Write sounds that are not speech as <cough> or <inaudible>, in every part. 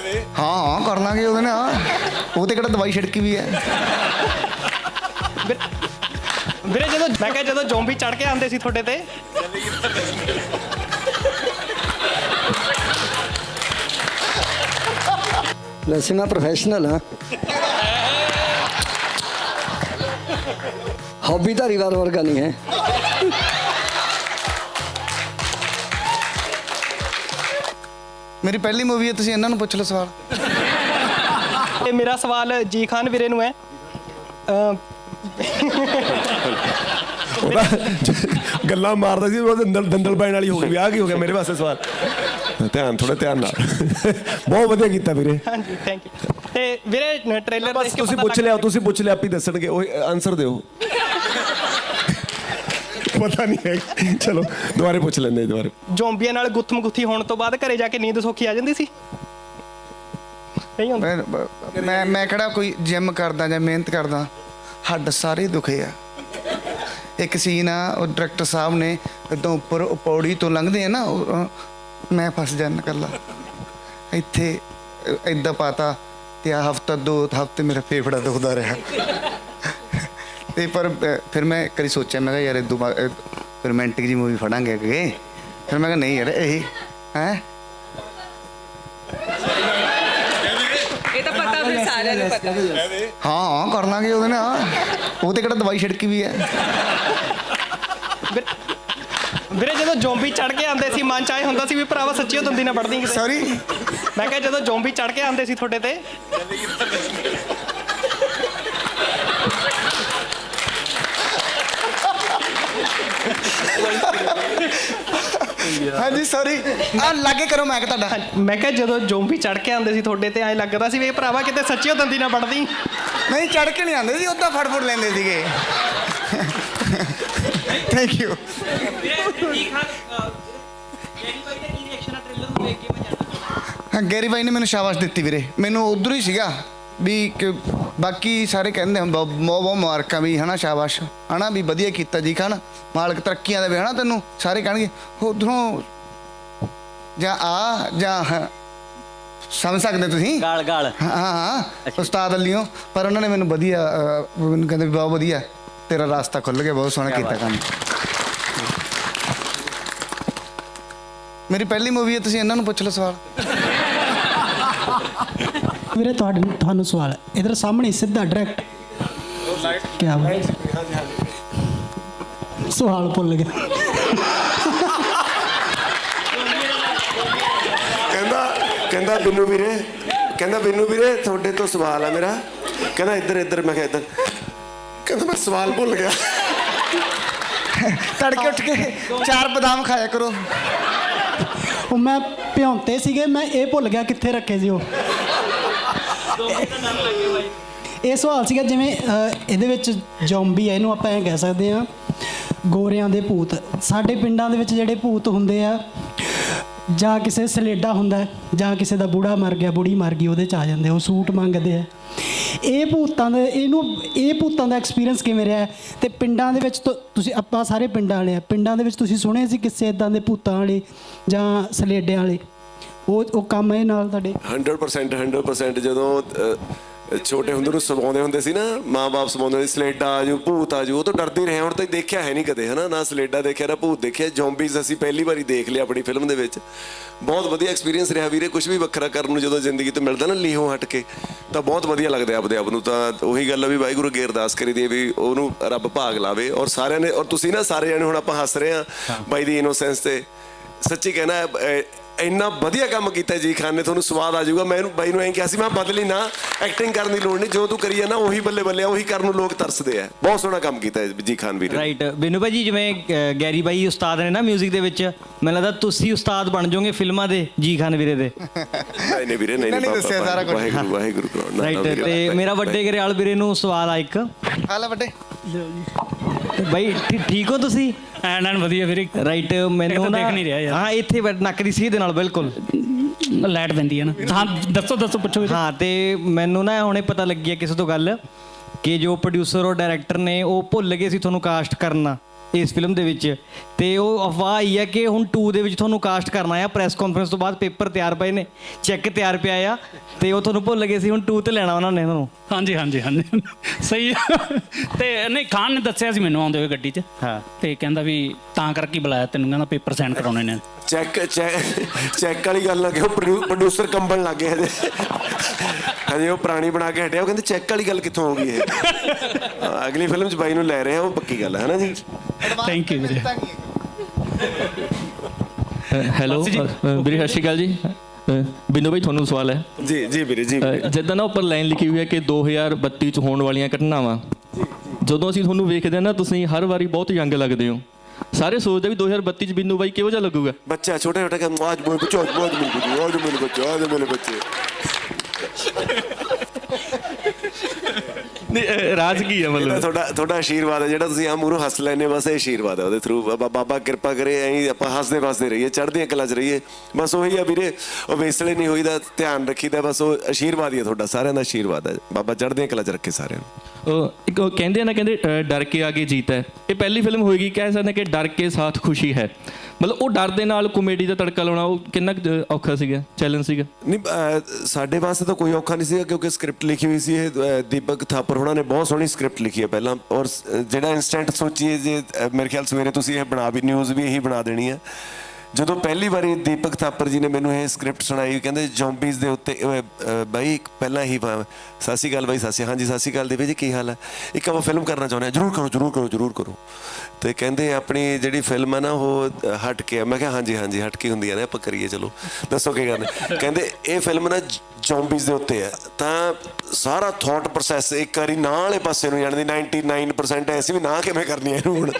ਹਾਂ ਹਾਂ ਕਰ ਲਾਂਗੇ ਉਹਦੇ ਨਾਲ? ਉਹ ਤੇ ਕਿਹੜਾ ਦਵਾਈ ਛਿੜਕੀ ਵੀ ਹੈ। ਵੀਰ- ਵੀਰੇ ਜਦੋਂ ਮੈਂ ਕਿਹਾ ਜਦੋਂ ਜ਼ੋਂਬੀ ਚੜ ਕੇ ਆਉਂਦੇ ਸੀ ਤੁਹਾਡੇ ਤੇ। ਵੈਸੇ ਮੈਂ ਪ੍ਰੋਫੈਸ਼ਨਲ ਹਾਂ ਹੌਬੀ ਧਾਰੀਵਾਲ ਵਰਗਾ ਨਹੀਂ ਹੈ। ਮੇਰੀ ਪਹਿਲੀ ਮੂਵੀ ਹੈ ਤੁਸੀਂ ਇਹਨਾਂ ਨੂੰ ਪੁੱਛ ਲਓ ਸਵਾਲ। ਇਹ ਮੇਰਾ ਸਵਾਲ ਜੀ ਖਾਨ ਵੀਰੇ ਨੂੰ ਹੈ। ਅਮ ਗੱਲਾਂ ਮਾਰਦਾ ਸੀ ਉਹ ਦੰਦਲ ਦੰਦਲ ਪੈਣ ਵਾਲੀ ਹੋ ਗਈ ਵਿਆਹ ਕੀ ਹੋ ਗਿਆ ਮੇਰੇ ਵਾਸਤੇ ਸਵਾਲ। ਧਿਆਨ ਥੋੜਾ ਧਿਆਨ ਨਾਲ। ਬਹੁਤ ਵਧੀਆ ਕੀਤਾ ਵੀਰੇ। ਹਾਂਜੀ ਥੈਂਕ ਯੂ ਤੇ ਵੀਰੇ ਟ੍ਰੇਲਰ ਬਸ ਤੁਸੀਂ ਪੁੱਛ ਲਿਆ ਤੁਸੀਂ ਪੁੱਛ ਲਿਆ ਆਪੀ ਦੱਸਣਗੇ। ਉਹ ਆਨਸਰ ਦਿਓ। ਪਤਾ ਨਹੀਂ ਹੈ। ਚਲੋ ਦੁਬਾਰੇ ਪੁੱਛ ਲੈਂਦੇ ਹਾਂ, ਦੁਬਾਰੇ। ਜ਼ੋਂਬੀਆਂ ਨਾਲ ਗੁੱਥਮ ਗੁੱਥੀ ਹੋਣ ਤੋਂ ਬਾਅਦ ਘਰੇ ਜਾ ਕੇ ਨੀਂਦ ਸੌਖੀ ਆ ਜਾਂਦੀ ਸੀ? ਨਹੀਂ ਹੁੰਦਾ। ਮੈਂ ਮੈਂ ਮੈਂ ਕਿਹੜਾ ਕੋਈ ਜਿਮ ਕਰਦਾ ਜਾਂ ਮਿਹਨਤ ਕਰਦਾ? ਹੱਡ ਸਾਰੇ ਦੁਖੇ ਆ। ਇੱਕ ਸੀਨ ਆ ਉਹ ਡਾਇਰੈਕਟਰ ਸਾਹਿਬ ਨੇ ਇਦੋਂ ਉੱਪਰ ਉਹ ਪੌੜੀ ਤੋਂ ਲੰਘਦੇ ਆ ਨਾ ਉਹ, ਮੈਂ ਫਸ ਜਾਂਦਾ ਕੱਲਾ ਇੱਥੇ ਇਦਾਂ ਪਾਤਾ ਤੇ ਆ ਹਫਤਾ ਦੋ ਹਫ਼ਤੇ ਮੇਰਾ ਫੇਫੜਾ ਦੁਖਦਾ ਰਿਹਾ। ਤੇ ਪਰ ਫਿਰ ਮੈਂ ਕਰੀ ਸੋਚਿਆ ਮੈਂ ਕਿਹਾ ਯਾਰ ਇਦੋਂ ਰੋਮਾਂਟਿਕ ਜੀ ਮੂਵੀ ਫੜਾਂਗੇ ਅੱਗੇ। ਫਿਰ ਮੈਂ ਕਿਹਾ ਨਹੀਂ ਯਾਰ ਇਹ ਹੈ? ਇਹ ਤਾਂ ਪਤਾ ਫਿਰ ਸਾਰਿਆਂ ਨੂੰ ਪਤਾ। ਹਾਂ ਹਾਂ ਕਰ ਲਾਂਗੇ ਉਹਦੇ ਨਾਲ। ਉਹ ਤੇ ਕਿਹੜਾ ਦਵਾਈ ਛਿੜਕੀ ਵੀ ਹੈ। ਵੀਰ- ਜਦੋਂ ਜ਼ੋਂਬੀ ਚੜ ਕੇ ਆਉਂਦੇ ਸੀ ਮਨ ਚ ਆਏ ਹੁੰਦਾ ਸੀ ਵੀ ਭਰਾਵਾ ਸੱਚੀ ਉਹ ਦੰਦੀ ਨਾ ਵੜਦੀ ਕਿਤੇ। ਸੌਰੀ ਮੈਂ ਕਿਹਾ ਜਦੋਂ ਜ਼ੋਂਬੀ ਚੜ ਕੇ ਆਉਂਦੇ ਸੀ ਤੁਹਾਡੇ ਤੇ। ਹਾਂਜੀ ਸੌਰੀ ਆ ਲਾਗੇ ਕਰੋ ਮੈਕ ਤੁਹਾਡਾ। ਮੈਂ ਕਿਹਾ ਜਦੋਂ ਜ਼ੋਂਬੀ ਚੜ ਕੇ ਆਉਂਦੇ ਸੀ ਤੁਹਾਡੇ ਤੇ ਐਂ ਲੱਗਦਾ ਸੀ ਵੀ ਇਹ ਭਰਾਵਾ ਕਿਤੇ ਸੱਚੀ ਉਹ ਦੰਦੀ ਨਾ ਵੜਦੀ ਨਹੀਂ ਚੜ ਕੇ ਨਹੀਂ ਆਉਂਦੇ ਸੀ ਉਦਾਂ ਫੜ ਫੜ ਲੈਂਦੇ ਸੀਗੇ। ਥੈਂਕ ਯੂ ਹਾਂ ਗੈਰੀ ਬਾਈ ਨੇ ਮੈਨੂੰ ਸ਼ਾਬਾਸ਼ ਦਿੱਤੀ ਵੀਰੇ। ਮੈਨੂੰ ਉਧਰ ਹੀ ਸੀਗਾ। ਵੀ ਕਿ ਬਾਕੀ ਸਾਰੇ ਕਹਿੰਦੇ ਹਨ ਬਹੁਤ ਬਹੁਤ ਮੁਬਾਰਕਾਂ ਵੀ ਹਨਾ ਸ਼ਾਬਾਸ਼। ਹਨਾ ਵੀ ਵਧੀਆ ਕੀਤਾ ਜੀ ਖਾਨ ਮਾਲਕ ਤਰੱਕੀਆਂ ਦੇਵੇ ਹਨਾ ਤੈਨੂੰ? ਸਾਰੇ ਕਹਿਣਗੇ ਉਧਰੋਂ ਜਾਂ ਆ ਜਾਂ ਸਮਝ ਸਕਦੇ ਤੁਸੀਂ? ਗਾਲ ਗਾਲ। ਹਾਂ ਹਾਂ ਹਾਂ ਉਸਤਾਦ ਅਲੀਓ ਪਰ ਉਹਨਾਂ ਨੇ ਮੈਨੂੰ ਵਧੀਆ ਅਹ, ਮੈਨੂੰ ਕਹਿੰਦੇ ਵੀ ਬਹੁਤ ਵਧੀਆ। ਤੇਰਾ ਰਾਸਤਾ ਖੁੱਲ ਗਿਆ ਬਹੁਤ ਸੋਹਣਾ ਕੀਤਾ ਕੰਮ। ਮੇਰੀ ਪਹਿਲੀ ਮੂਵੀ ਹੈ ਤੁਸੀਂ ਇਹਨਾਂ ਨੂੰ ਪੁੱਛ ਲਓ ਸਵਾਲ। <laughs> ਵੀਰੇ ਤੁਹਾਡੇ ਤੁਹਾਨੂੰ ਸਵਾਲ ਹੈ। ਇਧਰ ਸਾਹਮਣੇ ਸਿੱਧਾ ਡਾਇਰੈਕਟ ਕੀ ਬਾਤ ਸਵਾਲ ਭੁੱਲ ਗਿਆ। ਕਹਿੰਦਾ ਕਹਿੰਦਾ ਬਿੰਨੂ ਵੀਰੇ ਕਹਿੰਦਾ ਬਿੰਨੂ ਵੀਰੇ ਤੁਹਾਡੇ ਤੋਂ ਸਵਾਲ ਆ ਮੇਰਾ। ਕਹਿੰਦਾ ਇੱਧਰ ਇੱਧਰ ਮੈਂ ਕਿਹਾ ਇੱਧਰ। ਕਹਿੰਦਾ ਮੈਂ ਸਵਾਲ ਭੁੱਲ ਗਿਆ। ਤੜਕੇ ਉੱਠ ਕੇ ਚਾਰ ਬਦਾਮ ਖਾਇਆ ਕਰੋ। ਉਹ ਮੈਂ ਭਿਉਂਤੇ ਸੀਗੇ ਮੈਂ ਇਹ ਭੁੱਲ ਗਿਆ ਕਿੱਥੇ ਰੱਖੇ ਸੀ ਉਹ। ਇਹ ਸਵਾਲ ਸੀਗਾ ਜਿਵੇਂ ਇਹਦੇ ਵਿੱਚ ਜ਼ੋਂਬੀ ਹੈ ਇਹਨੂੰ ਆਪਾਂ ਐਂ ਕਹਿ ਸਕਦੇ ਆ ਗੋਰਿਆਂ ਦੇ ਭੂਤ। ਸਾਡੇ ਪਿੰਡਾਂ ਦੇ ਵਿੱਚ ਜਿਹੜੇ ਭੂਤ ਹੁੰਦੇ ਆ, ਜਾਂ ਕਿਸੇ ਸਲੇਡਾ ਹੁੰਦਾ, ਜਾਂ ਕਿਸੇ ਦਾ ਬੂੜਾ ਮਰ ਗਿਆ, ਬੁੜੀ ਮਰ ਗਈ, ਉਹਦੇ ਚ ਆ ਜਾਂਦੇ ਉਹ ਸੂਟ ਮੰਗਦੇ ਆ। ਇਹ ਭੂਤਾਂ ਦੇ, ਇਹਨੂੰ, ਇਹ ਭੂਤਾਂ ਦਾ ਐਕਸਪੀਰੀਅੰਸ ਕਿਵੇਂ ਰਿਹਾ? ਹੈ? ਤੇ ਪਿੰਡਾਂ ਦੇ ਵਿੱਚ ਤੁ- ਤੁਸੀਂ, ਆਪਾਂ ਸਾਰੇ ਪਿੰਡਾਂ ਵਾਲੇ ਆ, ਪਿੰਡਾਂ ਦੇ ਵਿੱਚ ਤੁਸੀਂ ਸੁਣੇ ਸੀ ਕਿਸੇ ਇਦਾਂ ਦੇ ਭੂਤਾਂ ਵਾਲੇ ਜਾਂ ਸਲੇਡਿਆਂ ਵਾਲੇ? ਉਹ ਉਹ ਕੰਮ ਇਹ ਨਾਲ ਤੁਹਾਡੇ? 100% 100% ਜਦੋਂ ਅਹ, ਛੋਟੇ ਹੁੰਦੇ ਨੂੰ ਸਵਾਉਂਦੇ ਹੁੰਦੇ ਸੀ ਨਾ ਮਾਂ-ਬਾਪ ਸਵਾਉਂਦੇ ਸੀ ਸਲੇਡਾ ਆਜੂ ਭੂਤ ਆਜੂ ਉਹ ਤੋਂ ਡਰਦੇ ਰਹੇ ਹੁਣ ਤਾਂ ਦੇਖਿਆ ਹੈ ਨਹੀਂ ਕਦੇ ਹਨਾ? ਨਾ ਸਲੇਡਾ ਦੇਖਿਆ ਨਾ ਭੂਤ ਦੇਖਿਆ ਜ਼ੋਂਬੀਜ਼ ਅਸੀਂ ਪਹਿਲੀ ਵਾਰੀ ਦੇਖ ਲਿਆ ਆਪਣੀ ਫਿਲਮ ਦੇ ਵਿੱਚ। ਬਹੁਤ ਵਧੀਆ ਐਕਸਪੀਰੀਅੰਸ ਰਿਹਾ ਵੀਰੇ ਕੁਝ ਵੀ ਵੱਖਰਾ ਕਰਨ ਨੂੰ ਜਦੋਂ ਜ਼ਿੰਦਗੀ ਤੋਂ ਮਿਲਦਾ ਨਾ ਲੀਹੋਂ ਹਟ ਕੇ ਤਾਂ ਬਹੁਤ ਵਧੀਆ ਲੱਗਦਾ ਆਪਦੇ ਆਪ ਨੂੰ ਤਾਂ ਉਹੀ ਗੱਲ ਆ ਵੀ ਵਾਹਿਗੁਰੂ ਅੱਗੇ ਅਰਦਾਸ ਕਰੀਦੀ ਹੈ ਵੀ ਉਹਨੂੰ ਰੱਬ ਭਾਗ ਲਾਵੇ ਔਰ ਸਾਰਿਆਂ ਨੇ ਔਰ ਤੁਸੀਂ ਨਾ ਸਾਰੇ ਜਣੇ ਹੁਣ ਆਪਾਂ ਹੱਸ ਰਹੇ ਆ ਬਾਈ ਦੀ ਇਨੋਸੈਂਸ ਤੇ। ਸੱਚੀ ਕਹਿਣਾ ਅਹ, ਇੰਨਾ ਵਧੀਆ ਕੰਮ ਕੀਤਾ ਜੀ ਖਾਨ ਨੇ ਤੁਹਾਨੂੰ ਸਵਾਦ ਆ ਜਾਊਗਾ। ਮੈਂ ਇਹਨੂੰ ਬਾਈ ਨੂੰ ਐਂ ਕਿਹਾ ਸੀ ਮੈਂ ਬਦਲੀ ਨਾ ਐਕਟਿੰਗ ਕਰਨ ਦੀ ਲੋੜ ਨਹੀਂ ਜੋ ਤੂੰ ਕਰੀ ਨਾ ਉਹੀ ਬੱਲੇ ਬੱਲੇ ਆ, ਉਹੀ ਕਰਨ ਨੂੰ ਲੋਕ ਤਰਸਦੇ ਆ। ਬਹੁਤ ਸੋਹਣਾ ਕੰਮ ਕੀਤਾ ਜੀ ਖਾਨ ਵੀਰ। ਰਾਈਟ ਬਿੰਨੂ ਭਾਈ ਜੀ ਜਿਵੇਂ ਗੈਰੀ ਬਾਈ ਉਸਤਾਦ ਨੇ ਨਾ 뮤직 ਦੇ ਵਿੱਚ ਮੈਨੂੰ ਲੱਗਦਾ ਤੁਸੀਂ ਉਸਤਾਦ ਬਣ ਜਾਓਗੇ ਫਿਲਮਾਂ ਦੇ ਜੀ ਖਾਨ ਵੀਰੇ ਦੇ। ਨਹੀਂ ਨਹੀਂ ਵੀਰੇ ਨਹੀਂ ਨਹੀਂ ਦੱਸਿਆ ਸਾਰਾ ਕੁਛ। ਵਾਹਿਗੁਰੂ ਵਾਹਿਗੁਰੂ ਰਾਈਟ। ਤੇ ਮੇਰਾ ਵੱਡੇ ਗਰੇਵਾਲ ਵੀਰੇ ਨੂੰ ਸਵਾਲ ਆ ਇੱਕ। ਆ ਲੈ ਵੱਡੇ। ਬਾਈ ਠੀ- ਠੀਕ ਹੋ ਤੁਸੀਂ? ਐਨ ਐਨ ਵਧੀਆ ਵੀਰੇ। ਰਾਈਟ ਮੈਨੂੰ ਤਾਂ ਨਾ ਦੇਖ ਨਹੀਂ ਰਿਹਾ ਯਾਰ। ਹਾਂ ਇੱਥੇ ਬੈਠ- ਨੱਕ ਦੀ ਸੀਧ ਦੇ ਨਾਲ ਬਿਲਕੁਲ। ਲਾਈਟ ਪੈਂਦੀ ਹੈ ਨਾ। ਹਾਂ ਦੱਸੋ ਦੱਸੋ ਪੁੱਛੋ ਵੀਰੇ। ਹਾਂ ਤੇ ਮੈਨੂੰ ਨਾ ਹੁਣੇ ਪਤਾ ਲੱਗੀ ਹੈ ਕਿਸੇ ਤੋਂ ਗੱਲ ਕਿ ਜੋ ਪ੍ਰੋਡਿਊਸਰ ਔਰ ਡਾਇਰੈਕਟਰ ਨੇ ਉਹ ਭੁੱਲ ਗਏ ਸੀ ਤੁਹਾਨੂੰ ਕਾਸਟ ਕਰਨਾ। ਇਸ ਫਿਲਮ ਦੇ ਵਿੱਚ। ਤੇ ਉਹ ਅਫਵਾਹ ਆਈ ਹੈ ਕਿ ਹੁਣ 2 ਦੇ ਵਿੱਚ ਤੁਹਾਨੂੰ ਕਾਸਟ ਕਰਨਾ ਆ। ਪ੍ਰੈਸ ਕਾਨਫਰੰਸ ਤੋਂ ਬਾਅਦ ਪੇਪਰ ਤਿਆਰ ਪਏ ਨੇ। ਚੈੱਕ ਤਿਆਰ ਪਿਆ ਆ। ਤੇ ਉਹ ਤੁਹਾਨੂੰ ਭੁੱਲ ਗਏ ਸੀ ਹੁਣ 2 ਤੇ ਲੈਣਾ ਉਹਨਾਂ ਨੇ ਤੁਹਾਨੂੰ। ਹਾਂਜੀ ਹਾਂਜੀ ਹਾਂਜੀ। ਸਹੀ। ਤੇ ਨਹੀਂ ਖਾਨ ਨੇ ਦੱਸਿਆ ਸੀ ਮੈਨੂੰ ਆਉਂਦੇ ਹੋਏ ਗੱਡੀ 'ਚ। ਹਾਂ। ਤੇ ਕਹਿੰਦਾ ਵੀ ਤਾਂ ਕਰਕੇ ਹੀ ਬੁਲਾਇਆ ਤੈਨੂੰ ਕਹਿੰਦਾ ਪੇਪਰ ਸਾਈਨ ਕਰਾਉਣੇ ਨੇ। ਚੈੱਕ ਚੈੱਕ ਵਾਲੀ ਗੱਲ ਨਾ ਕਿ ਉਹ ਪ੍ਰੋਡਿਊਸਰ ਕੰਬਣ ਲੱਗ ਗਿਆ ਹਜੇ ਉਹ ਪੁਰਾਣੀ ਬਣਾ ਕੇ ਹਟਿਆ ਉਹ ਕਹਿੰਦੇ ਚੈੱਕ ਵਾਲੀ ਗੱਲ ਕਿੱਥੋਂ ਹੋ ਗਈ ਇਹ? <laughs> ਅਗਲੀ ਫਿਲਮ 'ਚ ਬਾਈ ਨੂੰ ਲੈ ਰਹੇ ਆ ਉਹ ਪੱਕੀ ਗੱਲ ਹੈ ਨਾ ਜੀ? ਥੈਂਕ ਯੂ ਵੀਰੇ। ਹੈਲੋ ਵੀਰੇ ਸਤਿ ਸ਼੍ਰੀ ਅਕਾਲ ਜੀ। ਅ, ਬਿੰਦੂ ਭਾਈ ਤੁਹਾਨੂੰ ਸਵਾਲ ਹੈ। ਜੀ ਜੀ ਵੀਰੇ ਜੀ ਅ, ਜਿੱਦਾਂ ਨਾ ਉੱਪਰ ਲਾਈਨ ਲਿਖੀ ਹੋਈ ਹੈ ਕਿ 2032 ਚ ਹੋਣ ਵਾਲੀਆਂ ਘਟਨਾਵਾਂ। ਜਦੋਂ ਅਸੀਂ ਤੁਹਾਨੂੰ ਵੇਖਦੇ ਹਾਂ ਨਾ ਤੁਸੀਂ ਹਰ ਵਾਰੀ ਬਹੁਤ ਯੰਗ ਲੱਗਦੇ ਹੋ। ਸਾਰੇ ਸੋਚਦੇ ਵੀ 2032 ਚ ਬਿੰਦੂ ਬਾਈ ਕਿਹੋ ਜਿਹਾ ਲੱਗੂਗਾ? ਬੱਚਾ ਛੋਟਾ ਛੋਟਾ ਕਹਿੰਦਾ ਆਜ ਮੇਰੇ ਬੱਚੇ ਆਜ ਮੇਰੇ ਬੱਚੇ ਆਜ ਮੇਰੇ ਬੱਚੇ ਆਜ ਮੇਰੇ ਬੱਚੇ ਨਹੀਂ ਰਾਜ ਕੀ ਹੈ ਇਹਦਾ ਮਤਲਬ? ਤੁਹਾਡਾ ਤੁਹਾਡਾ ਆਸ਼ੀਰਵਾਦ ਹੈ ਜਿਹੜਾ ਤੁਸੀਂ ਆ ਮੂਰੋਂ ਹੱਸ ਲੈਨੇ ਬਸ ਇਹ ਆਸ਼ੀਰਵਾਦ ਹੈ ਉਹਦੇ ਥਰੂ ਬਾਬਾ ਕਿਰਪਾ ਕਰੇ ਐਂ ਆਪਾਂ ਹੱਸਦੇ ਵਸਦੇ ਰਹੀਏ ਚੜ੍ਹਦੀਆਂ ਕਲਾ 'ਚ ਰਹੀਏ। ਬਸ ਉਹੀ ਆ ਵੀਰੇ ਉਹ ਵੇਸਲੇ ਨਹੀਂ ਹੋਈਦਾ ਧਿਆਨ ਰੱਖੀਦਾ ਬਸ ਉਹ ਆਸ਼ੀਰਵਾਦ ਹੀ ਹੈ ਤੁਹਾਡਾ ਸਾਰਿਆਂ ਦਾ ਆਸ਼ੀਰਵਾਦ ਹੈ। ਬਾਬਾ ਚੜ੍ਹਦੀਆਂ ਕਲਾ 'ਚ ਰੱਖੇ ਸਾਰਿਆਂ ਨੂੰ। ਉਹ ਇੱਕ ਉਹ ਕਹਿੰਦੇ ਆ ਨਾ ਕਹਿੰਦੇ ਅ, ਡਰ ਕੇ ਆਗੇ ਜੀਤ ਹੈ। ਇਹ ਪਹਿਲੀ ਫਿਲਮ ਹੋਏਗੀ ਕਹਿ ਸਕਦੇ ਹਾਂ ਕਿ ਡਰ ਕੇ ਸਾਥ ਖੁਸ਼ੀ ਹੈ। ਮਤਲਬ ਉਹ ਡਰ ਦੇ ਨਾਲ ਕਾਮੇਡੀ ਦਾ ਤੜਕਾ ਲਾਉਣਾ ਉਹ ਕਿੰਨਾ ਕੁ, ਔਖਾ ਸੀਗਾ ਚੈਲੰਜ ਸੀਗਾ? ਨਹੀਂ ਸਾਡੇ ਵਾਸਤੇ ਤਾਂ ਕੋਈ ਔਖਾ ਨਹੀਂ ਸੀਗਾ ਕਿਉਂਕਿ ਸਕ੍ਰਿਪਟ ਲਿਖੀ ਹੋਈ ਸੀ ਇਹ ਦੀਪਕ ਥਾਪਰ ਹੋਣਾ ਨੇ ਬਹੁਤ ਸੋਹਣੀ ਸਕ੍ਰਿਪਟ ਲਿਖੀ ਹੈ ਪਹਿਲਾਂ। ਔਰ ਜਿਹੜਾ ਇਨਸਟੈਂਟ ਸੋਚੀਏ ਜੇ ਮੇਰੇ ਖਿਆਲ ਸਵੇਰੇ ਤੁਸੀਂ ਇਹ ਬਣਾ ਵੀ ਨਿਊਜ਼ ਵੀ ਇਹੀ ਬਣਾ ਦੇਣੀ ਹੈ। ਜਦੋਂ ਪਹਿਲੀ ਵਾਰੀ ਦੀਪਕ ਥਾਪਰ ਜੀ ਨੇ ਮੈਨੂੰ ਇਹ ਸਕ੍ਰਿਪਟ ਸੁਣਾਈ ਕਹਿੰਦੇ ਜ਼ੋਂਬੀਜ਼ ਦੇ ਉੱਤੇ ਬਾਈ ਪਹਿਲਾਂ ਹੀ ਵਾ- ਸਤਿ ਸ਼੍ਰੀ ਅਕਾਲ ਬਾਈ ਸਤਿ ਸ਼੍ਰੀ ਹਾਂਜੀ ਸਤਿ ਸ਼੍ਰੀ ਅਕਾਲ ਦੇਵੇ ਜੀ ਕੀ ਹਾਲ ਹੈ ਇੱਕ ਆਪਾਂ ਫਿਲਮ ਕਰਨਾ ਚਾਹੁੰਦੇ ਹਾਂ, ਜਰੂਰ ਕਰੋ ਜਰੂਰ ਕਰੋ ਜਰੂਰ ਕਰੋ। ਤੇ ਕਹਿੰਦੇ ਆਪਣੀ ਜਿਹੜੀ ਫਿਲਮ ਹੈ ਨਾ, ਉਹ ਹਟ ਕੇ ਆ। ਮੈਂ ਕਿਹਾ, ਹਾਂਜੀ ਹਾਂਜੀ, ਹਟ ਕੇ ਹੁੰਦੀ ਹੈ ਨਾ, ਆਪਾਂ ਕਰੀਏ, ਚਲੋ। ਦੱਸੋ ਕੀ ਕਰਨਾ ਕਹਿੰਦੇ ਇਹ ਫਿਲਮ ਨਾ ਜ਼ੋਂਬੀਜ਼ ਦੇ ਉੱਤੇ ਹੈ ਤਾਂ ਸਾਰਾ ਥਾਟ ਪ੍ਰੋਸੈਸ ਇੱਕ ਵਾਰੀ ਨਾ ਵਾਲੇ ਪਾਸੇ ਨੂੰ ਜਾਣਦੀ 99% ਐਸੀ ਵੀ ਨਾ ਕਿਵੇਂ ਕਰਨੀ ਹੈ ਇਹਨੂੰ ਹੁਣ?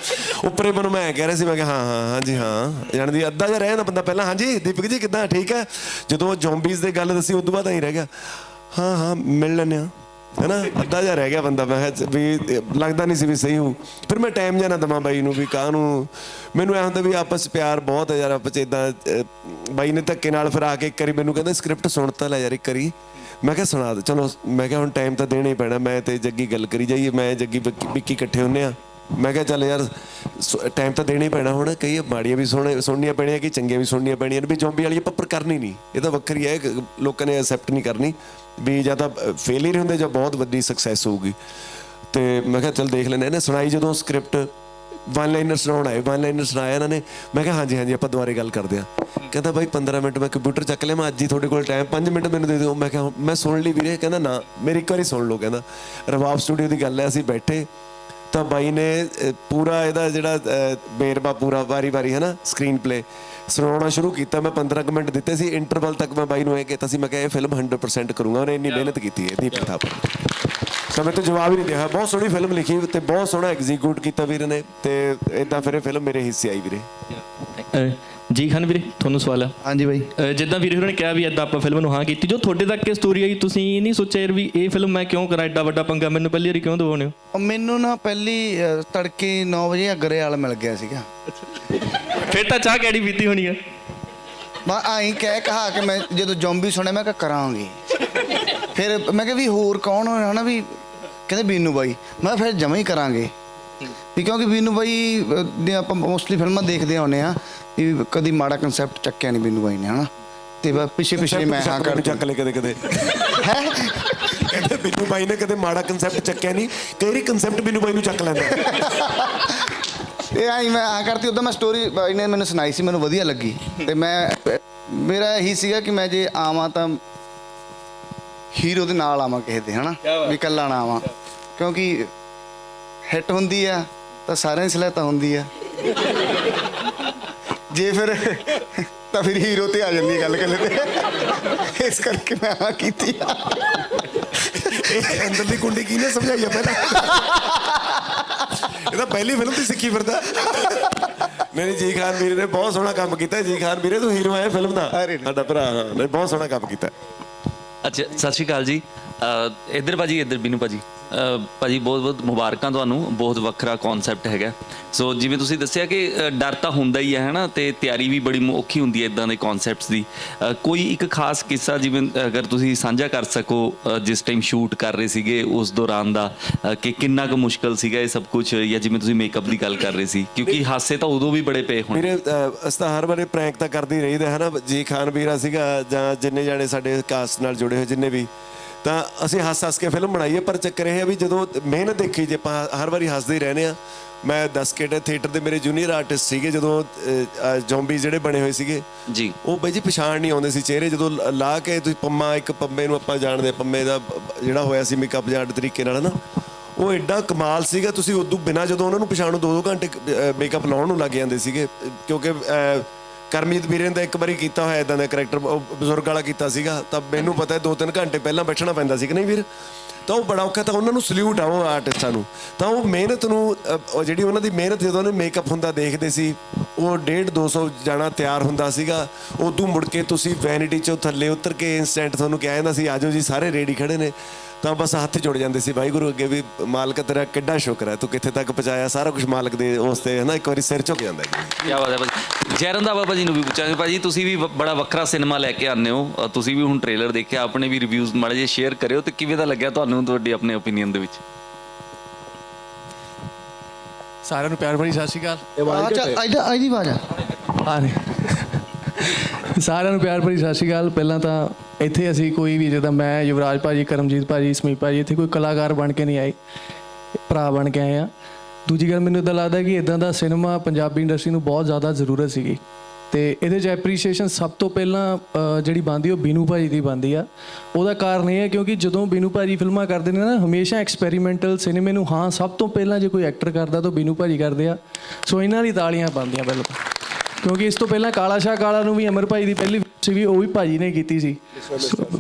ਉੱਪਰੇ ਮੈਨੂੰ ਮੈਂ ਕਹਿ ਰਿਹਾ ਸੀ, ਮੈਂ ਕਿਹਾ, ਹਾਂ ਹਾਂ, ਹਾਂਜੀ, ਹਾਂ, ਜਾਣ ਦੀ ਜਿਹਾ ਰਹਿ ਜਾਂਦਾ ਬੰਦਾ ਪਹਿਲਾਂ? ਹਾਂਜੀ, ਦੀਪਕ ਜੀ ਕਿਦਾਂ? ਠੀਕ ਹੈ? ਜਦੋਂ ਜ਼ੋਂਬੀਜ਼ ਦੀ ਗੱਲ ਦੱਸੀ, ਉਦੋਂ ਬਾਅਦ ਐਂ ਰਹਿ ਗਿਆ। ਹਾਂ ਹਾਂ, ਮਿਲ ਲੈਂਦੇ ਹਾਂ। ਹੈਨਾ? ਅੱਧਾ ਜਿਹਾ ਰਹਿ ਗਿਆ ਬੰਦਾ। ਮੈਂ ਕਿਹਾ ਵੀ, ਲੱਗਦਾ ਨਹੀਂ ਸੀ ਵੀ ਸਹੀ ਹੋ ਫਿਰ ਮੈਂ ਟਾਈਮ ਜਾਣਾ ਦਵਾਂ ਬਾਈ ਨੂੰ ਵੀ ਕਾਹ ਨੂੰ ਮੈਨੂੰ ਐ ਹੁੰਦਾ ਵੀ ਆਪਸ ਪਿਆਰ ਬਹੁਤ ਹੈ ਯਾਰ, ਆਪਸ 'ਚ ਇਦਾਂ ਬਾਈ ਨੇ ਧੱਕੇ ਨਾਲ ਫਿਰ ਆ ਕੇ ਇੱਕ ਵਾਰੀ ਮੈਨੂੰ ਕਹਿੰਦਾ ਸਕ੍ਰਿਪਟ ਸੁਣ ਤਾਂ ਲੈ ਯਾਰ ਇੱਕ ਵਾਰੀ। ਮੈਂ ਕਿਹਾ, ਸੁਣਾ ਦੇ। ਚਲੋ, ਮੈਂ ਕਿਹਾ, ਹੁਣ ਟਾਈਮ ਤਾਂ ਦੇਣਾ ਹੀ ਪੈਣਾ। ਮੈਂ ਤੇ ਜੱਗੀ ਗੱਲ ਕਰੀ ਜਾਈਏ। ਮੈਂ, ਜੱਗੀ, ਵਿੱਕੀ ਇਕੱਠੇ ਹੁੰਨੇ ਆ ਮੈਂ ਕਿਹਾ ਚੱਲ ਯਾਰ ਟਾਈਮ ਤਾਂ ਦੇਣਾ ਹੀ ਪੈਣਾ ਹੁਣ, ਕਈ ਮਾੜੀਆਂ ਵੀ ਸੁਣ, ਸੁਣਨੀਆਂ ਪੈਣੀਆਂ ਕਿ ਚੰਗੀਆਂ ਵੀ ਸੁਣਨੀਆਂ ਪੈਣੀਆਂ ਵੀ ਜ਼ੋਂਬੀ ਵਾਲੀ ਆਪਾਂ ਪਰ ਕਰਨੀ ਨਹੀਂ। ਇਹ ਤਾਂ ਵੱਖਰੀ ਹੈ ਲੋਕਾਂ ਨੇ ਐਕਸੈਪਟ ਨਹੀਂ ਕਰਨੀ, ਵੀ ਜਾਂ ਤਾਂ ਫੇਲਿਅਰ ਹੁੰਦੇ ਜਾਂ ਬਹੁਤ ਵੱਡੀ ਸਕਸੈਸ ਹੋਊਗੀ। ਤੇ ਮੈਂ ਕਿਹਾ ਚੱਲ ਦੇਖ ਲੈਂਦੇ ਇਹਨੇ ਸੁਣਾਈ ਜਦੋਂ ਸਕ੍ਰਿਪਟ ਵਨ ਲਾਈਨਰ ਸੁਣਾਉਣ ਆਏ ਵਨ ਲਾਈਨਰ ਸੁਣਾਇਆ ਇਹਨਾਂ ਨੇ, ਮੈਂ ਕਿਹਾ ਹਾਂਜੀ ਹਾਂਜੀ, ਆਪਾਂ ਦੁਬਾਰੇ ਗੱਲ ਕਰਦੇ ਆ ਕਹਿੰਦਾ ਬਾਈ 15 ਮਿੰਟ ਮੈਂ ਕੰਪਿਊਟਰ ਚੱਕ ਲਿਆ, ਮੈਂ ਅੱਜ ਹੀ ਤੁਹਾਡੇ ਕੋਲ ਟਾਈਮ 5 ਮਿੰਟ ਮੈਨੂੰ ਦੇ ਦਿਓ। ਮੈਂ ਕਿਹਾ, ਮੈਂ ਸੁਣ ਲਈ ਵੀਰੇ, ਕਹਿੰਦਾ ਨਾ, ਮੇਰੀ ਇੱਕ ਵਾਰੀ ਸੁਣ ਲਓ, ਕਹਿੰਦਾ। ਰਵਾਬ ਸਟੂਡੀਓ ਦੀ ਗੱਲ ਹੈ, ਅਸੀਂ ਬੈਠੇ ਤਾਂ ਬਾਈ ਨੇ ਪੂਰਾ ਇਹਦਾ ਜਿਹੜਾ ਬੇਰਬਾ ਪੂਰਾ ਵਾਰੀ-ਵਾਰੀ ਹੈ ਨਾ ਸਕਰੀਨ ਪਲੇ ਸੁਣਾਉਣਾ ਸ਼ੁਰੂ ਕੀਤਾ। ਮੈਂ 15 ਕੁ ਮਿੰਟ ਦਿੱਤੇ ਸੀ ਇੰਟਰਵਲ ਤੱਕ ਮੈਂ ਬਾਈ ਨੂੰ ਇਹ ਕੀਤਾ ਸੀ ਮੈਂ ਕਿਹਾ ਇਹ ਫਿਲਮ 100% ਕਰੂੰਗਾ ਉਹਨੇ ਇੰਨੀ ਮਿਹਨਤ ਕੀਤੀ ਹੈ ਦੀਪਕ ਥਾਪਰ ਤਾਂ ਮੈਂ ਤਾਂ ਜਵਾਬ ਹੀ ਨਹੀਂ ਦਿਆ। ਬਹੁਤ ਸੋਹਣੀ ਫਿਲਮ ਲਿਖੀ ਤੇ ਬਹੁਤ ਸੋਹਣਾ ਐਗਜ਼ੀਕਿਊਟ ਕੀਤਾ ਵੀਰ ਨੇ ਤੇ ਇਦਾਂ ਫਿਰ ਇਹ ਫਿਲਮ ਮੇਰੇ ਹਿੱਸੇ ਆਈ ਵੀਰੇ। ਜੀ ਖਾਨ ਵੀਰੇ ਤੁਹਾਨੂੰ ਸਵਾਲ ਹੈ ਹਾਂਜੀ ਬਾਈ। ਅ, ਜਿੱਦਾਂ ਵੀਰੇ ਹੋਰਾਂ ਨੇ ਕਿਹਾ ਵੀ ਏਦਾਂ ਆਪਾਂ ਫਿਲਮ ਨੂੰ ਹਾਂ ਕੀਤੀ ਜੋ ਤੁਹਾਡੇ ਤੱਕ ਇਹ ਸਟੋਰੀ ਆਈ ਤੁਸੀਂ ਨਹੀਂ ਸੋਚਿਆ ਯਾਰ ਵੀ ਇਹ ਫਿਲਮ ਮੈਂ ਕਿਉਂ ਕਰਾਂ ਐਡਾ ਵੱਡਾ ਪੰਗਾ ਮੈਨੂੰ ਪਹਿਲੀ ਵਾਰੀ ਕਿਉਂ ਦਵਾਉਣੇ ਹੋ? ਉਹ ਮੈਨੂੰ ਨਾ ਪਹਿਲੀ ਤੜਕੇ 9 ਵਜੇ ਅਗਰੇ ਵਾਲ ਮਿਲ ਗਿਆ ਸੀਗਾ। ਫਿਰ ਤਾਂ ਚਾਹ ਕਿਹੜੀ ਪੀਤੀ ਹੋਣੀ ਆ? ਮੈਂ ਆਈ ਕਹਿ ਕਹਾ ਕਿ ਮੈਂ ਜਦੋਂ ਜ਼ੋਂਬੀ ਸੁਣਿਆ ਮੈਂ ਕਿਹਾ ਕਰਾਂਗੇ। ਫਿਰ ਮੈਂ ਕਿਹਾ ਵੀ ਹੋਰ ਕੌਣ ਹੋਣਾ ਹਨਾ ਵੀ ਕਹਿੰਦੇ ਬੀਨੂ ਬਾਈ। ਮੈਂ ਕਿਹਾ ਫਿਰ ਜਮਾ ਹੀ ਕਰਾਂਗੇ। ਵੀ ਕਿਉਂਕਿ ਬੀਨੂ ਬਾਈ ਅਹ, ਦੇ ਆਪਾਂ ਮੋਸਟਲੀ ਫਿਲਮਾਂ ਦੇਖਦੇ ਆਉਂਦੇ ਆ ਵੀ ਕਦੀ ਮਾੜਾ ਕਨਸੈਪਟ ਚੱਕਿਆ ਨਹੀਂ ਬੀਨੂ ਬਾਈ ਨੇ ਹਨਾ? ਤੇ ਬਸ ਪਿੱਛੇ ਪਿੱਛੇ ਮੈਂ ਹਾਂ ਕਰ ਚੱਕ ਲੈ ਕਦੇ ਕਦੇ। ਹੈ? ਕਹਿੰਦੇ ਬਿੰਨੂ ਬਾਈ ਨੇ ਕਦੇ ਮਾੜਾ ਕਨਸੈਪਟ ਚੱਕਿਆ ਨਹੀਂ ਕਈ ਕਨਸੈਪਟ ਬਿੰਨੂ ਬਾਈ ਨੂੰ ਚੱਕ ਲੈਂਦਾ? ਇਹ ਆਈ ਮੈਂ ਆ ਕਰਤੀ ਉਦੋਂ ਮੈਂ ਸਟੋਰੀ ਬਾਈ ਨੇ ਮੈਨੂੰ ਸੁਣਾਈ ਸੀ ਮੈਨੂੰ ਵਧੀਆ ਲੱਗੀ। ਤੇ ਮੈਂ ਮੇਰਾ ਇਹੀ ਸੀਗਾ ਕਿ ਮੈਂ ਜੇ ਆਵਾਂ ਤਾਂ ਹੀਰੋ ਦੇ ਨਾਲ ਆਵਾਂ ਕਿਸੇ ਦੇ ਹਨਾ? ਵੀ ਇਕੱਲਾ ਨਾ ਆਵਾਂ। ਕਿਉਂਕਿ ਹਿੱਟ ਹੁੰਦੀ ਆ ਤਾਂ ਸਾਰਿਆਂ ਦੀ ਸਲਾਹ ਤਾਂ ਹੁੰਦੀ ਆ। ਜੇ ਫਿਰ ਤਾਂ ਫਿਰ ਹੀਰੋ ਤੇ ਆ ਜਾਂਦੀ ਹੈ ਗੱਲ ਕੱਲੇ ਤੇ। ਇਸ ਕਰਕੇ ਮੈਂ ਆ ਕੀਤੀ ਆ। ਇਹ ਅੰਦਰਲੀ ਕੁੰਡੀ ਕਿਹਨੇ ਸਮਝਾਈ ਆ ਪਹਿਲਾਂ? ਇਹ ਤਾਂ ਪਹਿਲੀ ਫਿਲਮ ਦੀ ਸਿੱਖੀ ਫਿਰਦਾ। ਨਹੀਂ ਨਹੀਂ ਜੀ ਖਾਨ ਵੀਰੇ ਨੇ ਬਹੁਤ ਸੋਹਣਾ ਕੰਮ ਕੀਤਾ ਜੀ ਖਾਨ ਵੀਰੇ ਤੂੰ ਹੀਰੋ ਆਇਆ ਫਿਲਮ ਦਾ। ਅਰੇ ਨਹੀਂ। ਸਾਡਾ ਭਰਾ ਹਾਂ ਨੇ ਬਹੁਤ ਸੋਹਣਾ ਕੰਮ ਕੀਤਾ ਅੱਛਾ ਸਤਿ ਸ਼੍ਰੀ ਅਕਾਲ ਜੀ। ਅਹ ਇੱਧਰ ਭਾਜੀ ਇੱਧਰ ਬੀਨੂ ਭਾਜੀ। ਅਹ ਭਾਜੀ ਬਹੁਤ ਬਹੁਤ ਮੁਬਾਰਕਾਂ ਤੁਹਾਨੂੰ। ਬਹੁਤ ਵੱਖਰਾ ਕਨਸੈਪਟ ਹੈਗਾ। ਸੋ ਜਿਵੇਂ ਤੁਸੀਂ ਦੱਸਿਆ ਕਿ ਡਰ ਤਾਂ ਹੁੰਦਾ ਹੀ ਹੈ ਹਨਾ? ਤੇ ਤਿਆਰੀ ਵੀ ਬੜੀ ਮ- ਔਖੀ ਹੁੰਦੀ ਹੈ ਇਦਾਂ ਦੇ ਕਨਸੈਪਟਸ ਦੀ। ਕੋਈ ਇੱਕ ਖਾਸ ਕਿੱਸਾ ਜਿਵੇਂ ਅਗਰ ਤੁਸੀਂ ਸਾਂਝਾ ਕਰ ਸਕੋ ਜਿਸ ਟਾਈਮ ਸ਼ੂਟ ਕਰ ਰਹੇ ਸੀਗੇ ਉਸ ਦੌਰਾਨ ਦਾ ਕਿ ਕਿੰਨਾ ਕੁ ਮੁਸ਼ਕਲ ਸੀਗਾ ਇਹ ਸਭ ਕੁਝ ਜਾਂ ਜਿਵੇਂ ਤੁਸੀਂ ਮੇਕਅਪ ਦੀ ਗੱਲ ਕਰ ਰਹੇ ਸੀ? ਕਿਉਂਕਿ ਹਾਸੇ ਤਾਂ ਉਦੋਂ ਵੀ ਬੜੇ ਪਏ ਹੋਣ। ਮੇਰੇ ਅਹ, ਅਸੀਂ ਤਾਂ ਹਰ ਵਾਰੀ ਪ੍ਰੈਂਕ ਤਾਂ ਕਰਦੇ ਹੀ ਰਹੀਦਾ ਹੈ ਨਾ ਜੀ ਖਾਨ ਵੀਰਾ ਸੀਗਾ ਜਾਂ ਜਿੰਨੇ ਜਾਣੇ ਸਾਡੇ ਕਾਸਟ ਨਾਲ ਜੁੜੇ ਹੋਏ ਜਿੰਨੇ ਵੀ ਤਾਂ ਅਸੀਂ ਹੱਸ ਹੱਸ ਕੇ ਫਿਲਮ ਬਣਾਈ ਹੈ ਪਰ ਚੱਕਰ ਇਹ ਹੈ ਵੀ ਜਦੋਂ ਮਿਹਨਤ ਦੇਖੀ ਜੇ ਆਪਾਂ ਹਰ ਵਾਰੀ ਹੱਸਦੇ ਹੀ ਰਹਨੇ ਆ ਮੈਂ 10 ਕੇ ਥੀਏਟਰ ਦੇ ਮੇਰੇ ਜੂਨੀਅਰ ਆਰਟਿਸਟ ਸੀਗੇ ਜਦੋਂ ਜ਼ੋਂਬੀ ਜਿਹੜੇ ਬਣੇ ਹੋਏ ਸੀਗੇ। ਜੀ। ਉਹ ਬਈ ਜੀ ਪਛਾਣ ਨਹੀਂ ਆਉਂਦੇ ਸੀ ਚਿਹਰੇ ਜਦੋਂ ਲ- ਕੇ ਤੁਸੀਂ ਪੰਮਾ ਇੱਕ ਪੰਮੇ ਨੂੰ ਆਪਾਂ ਜਾਣਦੇ ਪੰਮੇ ਦਾ ਜਿਹੜਾ ਹੋਇਆ ਸੀ ਮੇਕਅਪ ਜਾਂ ਅੱਡ ਤਰੀਕੇ ਨਾਲ ਨਾ ਉਹ ਐਡਾ ਕਮਾਲ ਸੀਗਾ ਤੁਸੀਂ ਉਦੋਂ ਬਿਨਾ ਜਦੋਂ ਉਹਨਾਂ ਨੂੰ ਪਛਾਣੋ ਦੋ ਦੋ ਘੰਟੇ ਮੇਕਅਪ ਲਾਉਣ ਨੂੰ ਲੱਗ ਜਾਂਦੇ ਸੀਗੇ ਕਿਉਂਕਿ ਕਰਮਜੀਤ ਵੀਰੇ ਦਾ ਇੱਕ ਵਾਰੀ ਕੀਤਾ ਹੋਇਆ ਇਦਾਂ ਦਾ ਕੈਰੈਕਟਰ ਬਜ਼ੁਰਗ ਵਾਲਾ ਕੀਤਾ ਸੀਗਾ ਤਾਂ ਮੈਨੂੰ ਪਤਾ ਹੈ ਦੋ ਤਿੰਨ ਘੰਟੇ ਪਹਿਲਾਂ ਬੈਠਣਾ ਪੈਂਦਾ ਸੀ ਕਿ ਨਹੀਂ ਵੀਰ? ਤਾਂ ਉਹ ਬੜਾ ਔਖਾ ਤਾਂ ਉਹਨਾਂ ਨੂੰ ਸਲੂਟ ਆ ਉਹ ਆਰਟਿਸਟਾਂ ਨੂੰ। ਤਾਂ ਉਹ ਮਿਹਨਤ ਨੂੰ ਅਹ, ਜਿਹੜੀ ਉਹਨਾਂ ਦੀ ਮਿਹਨਤ ਜਦੋਂ ਉਹਨੇ ਮੇਕਅਪ ਹੁੰਦਾ ਦੇਖਦੇ ਸੀ ਉਹ 1.5 200 ਜਾਣਾ ਤਿਆਰ ਹੁੰਦਾ ਸੀਗਾ। ਉਦੋਂ ਮੁੜ ਕੇ ਤੁਸੀਂ ਵੈਨਿਟੀ ਚੋਂ ਥੱਲੇ ਉਤਰ ਕੇ ਇਨਸਟੈਂਟ ਤੁਹਾਨੂੰ ਕਿਹਾ ਜਾਂਦਾ ਸੀ ਆਜੋ ਜੀ ਸਾਰੇ ਰੇਡੀ ਖੜੇ ਨੇ। ਤਾਂ ਬਸ ਹੱਥ ਜੁੜ ਜਾਂਦੇ ਸੀ ਵਾਹਿਗੁਰੂ ਅੱਗੇ ਵੀ ਮਾਲਕ ਤੇਰਾ ਕਿੱਡਾ ਸ਼ੁਕਰ ਹੈ ਤੂੰ ਕਿੱਥੇ ਤੱਕ ਪਹੁੰਚਾਇਆ ਸਾਰਾ ਕੁਝ ਮਾਲਕ ਦੇ ਉਸ ਤੇ ਹੈ ਨਾ ਇੱਕ ਵਾਰੀ ਸਿਰ ਝੁਕ ਜਾਂਦਾ ਹੈ ਕੀ ਬਾਤ ਹੈ ਭਾਜੀ ਜੈਰਨ ਦਾ ਬਾਬਾ ਜੀ ਨੂੰ ਵੀ ਪੁੱਛਾਂਗੇ ਭਾਜੀ ਤੁਸੀਂ ਵੀ ਬੜਾ ਵੱਖਰਾ ਸਿਨੇਮਾ ਲੈ ਕੇ ਆਉਂਦੇ ਹੋ ਤੁਸੀਂ ਵੀ ਹੁਣ ਟ੍ਰੇਲਰ ਦੇਖਿਆ ਆਪਣੇ ਵੀ ਰਿਵਿਊਜ਼ ਮਾੜੇ ਜਿਹੇ ਸ਼ੇਅਰ ਕਰਿਓ ਤੇ ਕਿਵੇਂ ਦਾ ਲੱਗਿਆ ਤੁਹਾਨੂੰ ਤੁਹਾਡੀ ਆਪਣੇ ਓਪੀਨੀਅਨ ਦੇ ਵਿੱਚ ਸਾਰਿਆਂ ਨੂੰ ਪਿਆਰ ਭਰੀ ਸਤਿ ਸ਼੍ਰੀ ਅਕਾਲ ਅੱਛਾ ਇਹਦਾ ਇਹਦੀ ਆਵਾਜ਼ ਆ ਆ ਰਹੇ ਸਾਰਿਆਂ ਨੂੰ ਪਿਆਰ ਭਰੀ ਸਤਿ ਸ਼੍ਰੀ ਅਕਾਲ। ਪਹਿਲਾਂ ਤਾਂ ਇੱਥੇ ਅਸੀਂ ਕੋਈ ਵੀ ਜਿੱਦਾਂ ਮੈਂ, ਯੁਵਰਾਜ ਭਾਜੀ, ਕਰਮਜੀਤ ਭਾਜੀ ਸਮੀਪ ਭਾਜੀ, ਇੱਥੇ ਕੋਈ ਕਲਾਕਾਰ ਬਣ ਕੇ ਨਹੀਂ ਆਏ। ਭਰਾ ਬਣ ਕੇ ਆਏ ਆ। ਦੂਜੀ ਗੱਲ ਮੈਨੂੰ ਇਦਾਂ ਲੱਗਦਾ ਕਿ ਇਦਾਂ ਦਾ ਸਿਨੇਮਾ ਪੰਜਾਬੀ ਇੰਡਸਟਰੀ ਨੂੰ ਬਹੁਤ ਜ਼ਿਆਦਾ ਜ਼ਰੂਰਤ ਸੀਗੀ। ਤੇ ਇਹਦੇ 'ਚ ਐਪਰੀਸ਼ੀਏਸ਼ਨ ਸਭ ਤੋਂ ਪਹਿਲਾਂ ਜਿਹੜੀ ਬੰਦੀ ਉਹ ਬੀਨੂ ਭਾਜੀ ਦੀ ਬੰਦੀ ਆ। ਉਹਦਾ ਕਾਰਨ ਇਹ ਹੈ ਕਿਉਂਕਿ ਜਦੋਂ ਬੀਨੂ ਭਾਜੀ ਫਿਲਮਾਂ ਕਰਦੇ ਨੇ ਨਾ, ਹਮੇਸ਼ਾ ਐਕਸਪੈਰੀਮੈਂਟਲ ਸਿਨੇਮੇ ਨੂੰ ਹਾਂ, ਸਭ ਤੋਂ ਪਹਿਲਾਂ ਜੇ ਕੋਈ ਐਕਟਰ ਕਰਦਾ ਤਾਂ ਬੀਨੂ ਭਾਜੀ ਕਰਦੇ ਆ। ਸੋ ਇਹਨਾਂ ਦੀ ਤਾਲੀਆਂ ਪਾਉਂਦੀਆਂ ਬਿਲਕੁਲ। ਕਿਉਂਕਿ ਇਸ ਤੋਂ ਪਹਿਲਾਂ ਕਾਲਾ ਸ਼ਾਹ ਕਾਲਾ ਨੂੰ ਵੀ ਅਮਰ ਭਾਈ ਦੀ ਪਹਿਲੀ ਸੀ ਵੀ ਉਹ ਵੀ ਭਾਜੀ ਨੇ ਕੀਤੀ ਸੀ।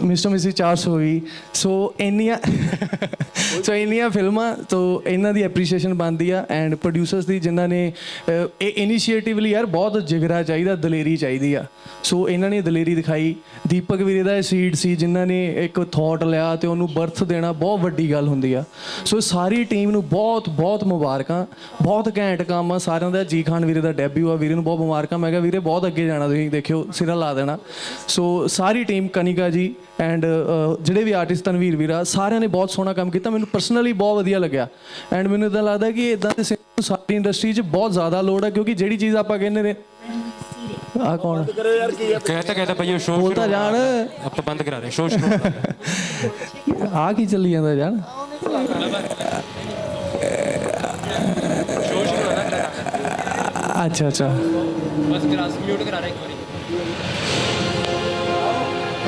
ਮਿਸਟਰ ਮਿਸੀ 400 ਵੀ ਸੋ ਇੰਨੀਆਂ <laughs> ਸੋ ਇੰਨੀਆਂ ਫਿਲਮਾਂ ਤੋਂ ਇਹਨਾਂ ਦੀ ਐਪਰੀਸ਼ੀਏਸ਼ਨ ਬਣਦੀ ਆ ਐਂਡ ਪ੍ਰੋਡਿਊਸਰਸ ਦੀ ਜਿਨ੍ਹਾਂ ਨੇ ਇਹ ਇਨੀਸ਼ੀਏਟਿਵਲੀ ਯਾਰ ਬਹੁਤ ਜਿਗਰਾ ਚਾਹੀਦਾ ਦਲੇਰੀ ਚਾਹੀਦੀ ਆ। ਸੋ ਇਹਨਾਂ ਨੇ ਦਲੇਰੀ ਦਿਖਾਈ। ਦੀਪਕ ਵੀਰੇ ਦਾ ਇਹ ਸੀਡ ਸੀ ਜਿਨ੍ਹਾਂ ਨੇ ਇੱਕ ਥਾਟ ਲਿਆ ਤੇ ਉਹਨੂੰ ਬਰਥ ਦੇਣਾ ਬਹੁਤ ਵੱਡੀ ਗੱਲ ਹੁੰਦੀ ਆ। ਸੋ ਸਾਰੀ ਟੀਮ ਨੂੰ ਬਹੁਤ ਬਹੁਤ ਮੁਬਾਰਕਾਂ। ਬਹੁਤ ਘੈਂਟ ਕੰਮ ਆ। ਸਾਰਿਆਂ ਦਾ ਜੀ ਖਾਨ ਵੀਰੇ ਦਾ ਡੈਬਿਊ ਆ। ਵੀਰੇ ਨੂੰ ਬਹੁਤ ਮੁਬਾਰਕਾਂ। ਮੈਂ ਕਿਹਾ ਵੀਰੇ ਬਹੁਤ ਅੱਗੇ ਜਾਣਾ ਤੁਸੀਂ। ਦੇਖਿਓ ਸਿਰਾ ਲਾ ਦੇਣਾ। ਸੋ ਸਾਰੀ ਟੀਮ ਕਨਿਕਾ ਜੀ ਐਂਡ ਜਿਹੜੇ ਵੀ ਆਰਟਿਸਟ ਤਨਵੀਰ ਵੀਰਾ ਸਾਰਿਆਂ ਨੇ ਬਹੁਤ ਸੋਹਣਾ ਕੰਮ ਕੀਤਾ। ਮੈਨੂੰ ਪਰਸਨਲੀ ਬਹੁਤ ਵਧੀਆ ਲੱਗਿਆ। ਐਂਡ ਮੈਨੂੰ ਇਦਾਂ ਲੱਗਦਾ ਕਿ ਇਦਾਂ ਦੇ ਸਿੰਗਰ ਨੂੰ ਸਾਡੀ ਇੰਡਸਟਰੀ 'ਚ ਬਹੁਤ ਜ਼ਿਆਦਾ ਲੋੜ ਹੈ ਕਿਉਂਕਿ ਜਿਹੜੀ ਚੀਜ਼ ਆਪਾਂ ਕਹਿੰਦੇ ਨੇ ਆ ਕੌਣ? ਕਹਤਾ ਕਹਤਾ ਭਾਈ ਸ਼ੋਅ ਉਹ ਤਾਂ ਜਾਣ। ਆਪਾਂ ਬੰਦ ਕਰਾ ਰਹੇ ਸ਼ੋਅ ਸ਼ੁਰੂ ਆ ਕੀ ਚੱਲੀ ਜਾਂਦਾ ਜਾਣ? ਅੱਛਾ ਅੱਛਾ। ਬਸ ਕਰਾ ਮਿਊਟ ਕਰਾ ਰਿਹਾ ਇੱਕ ਵਾਰੀ।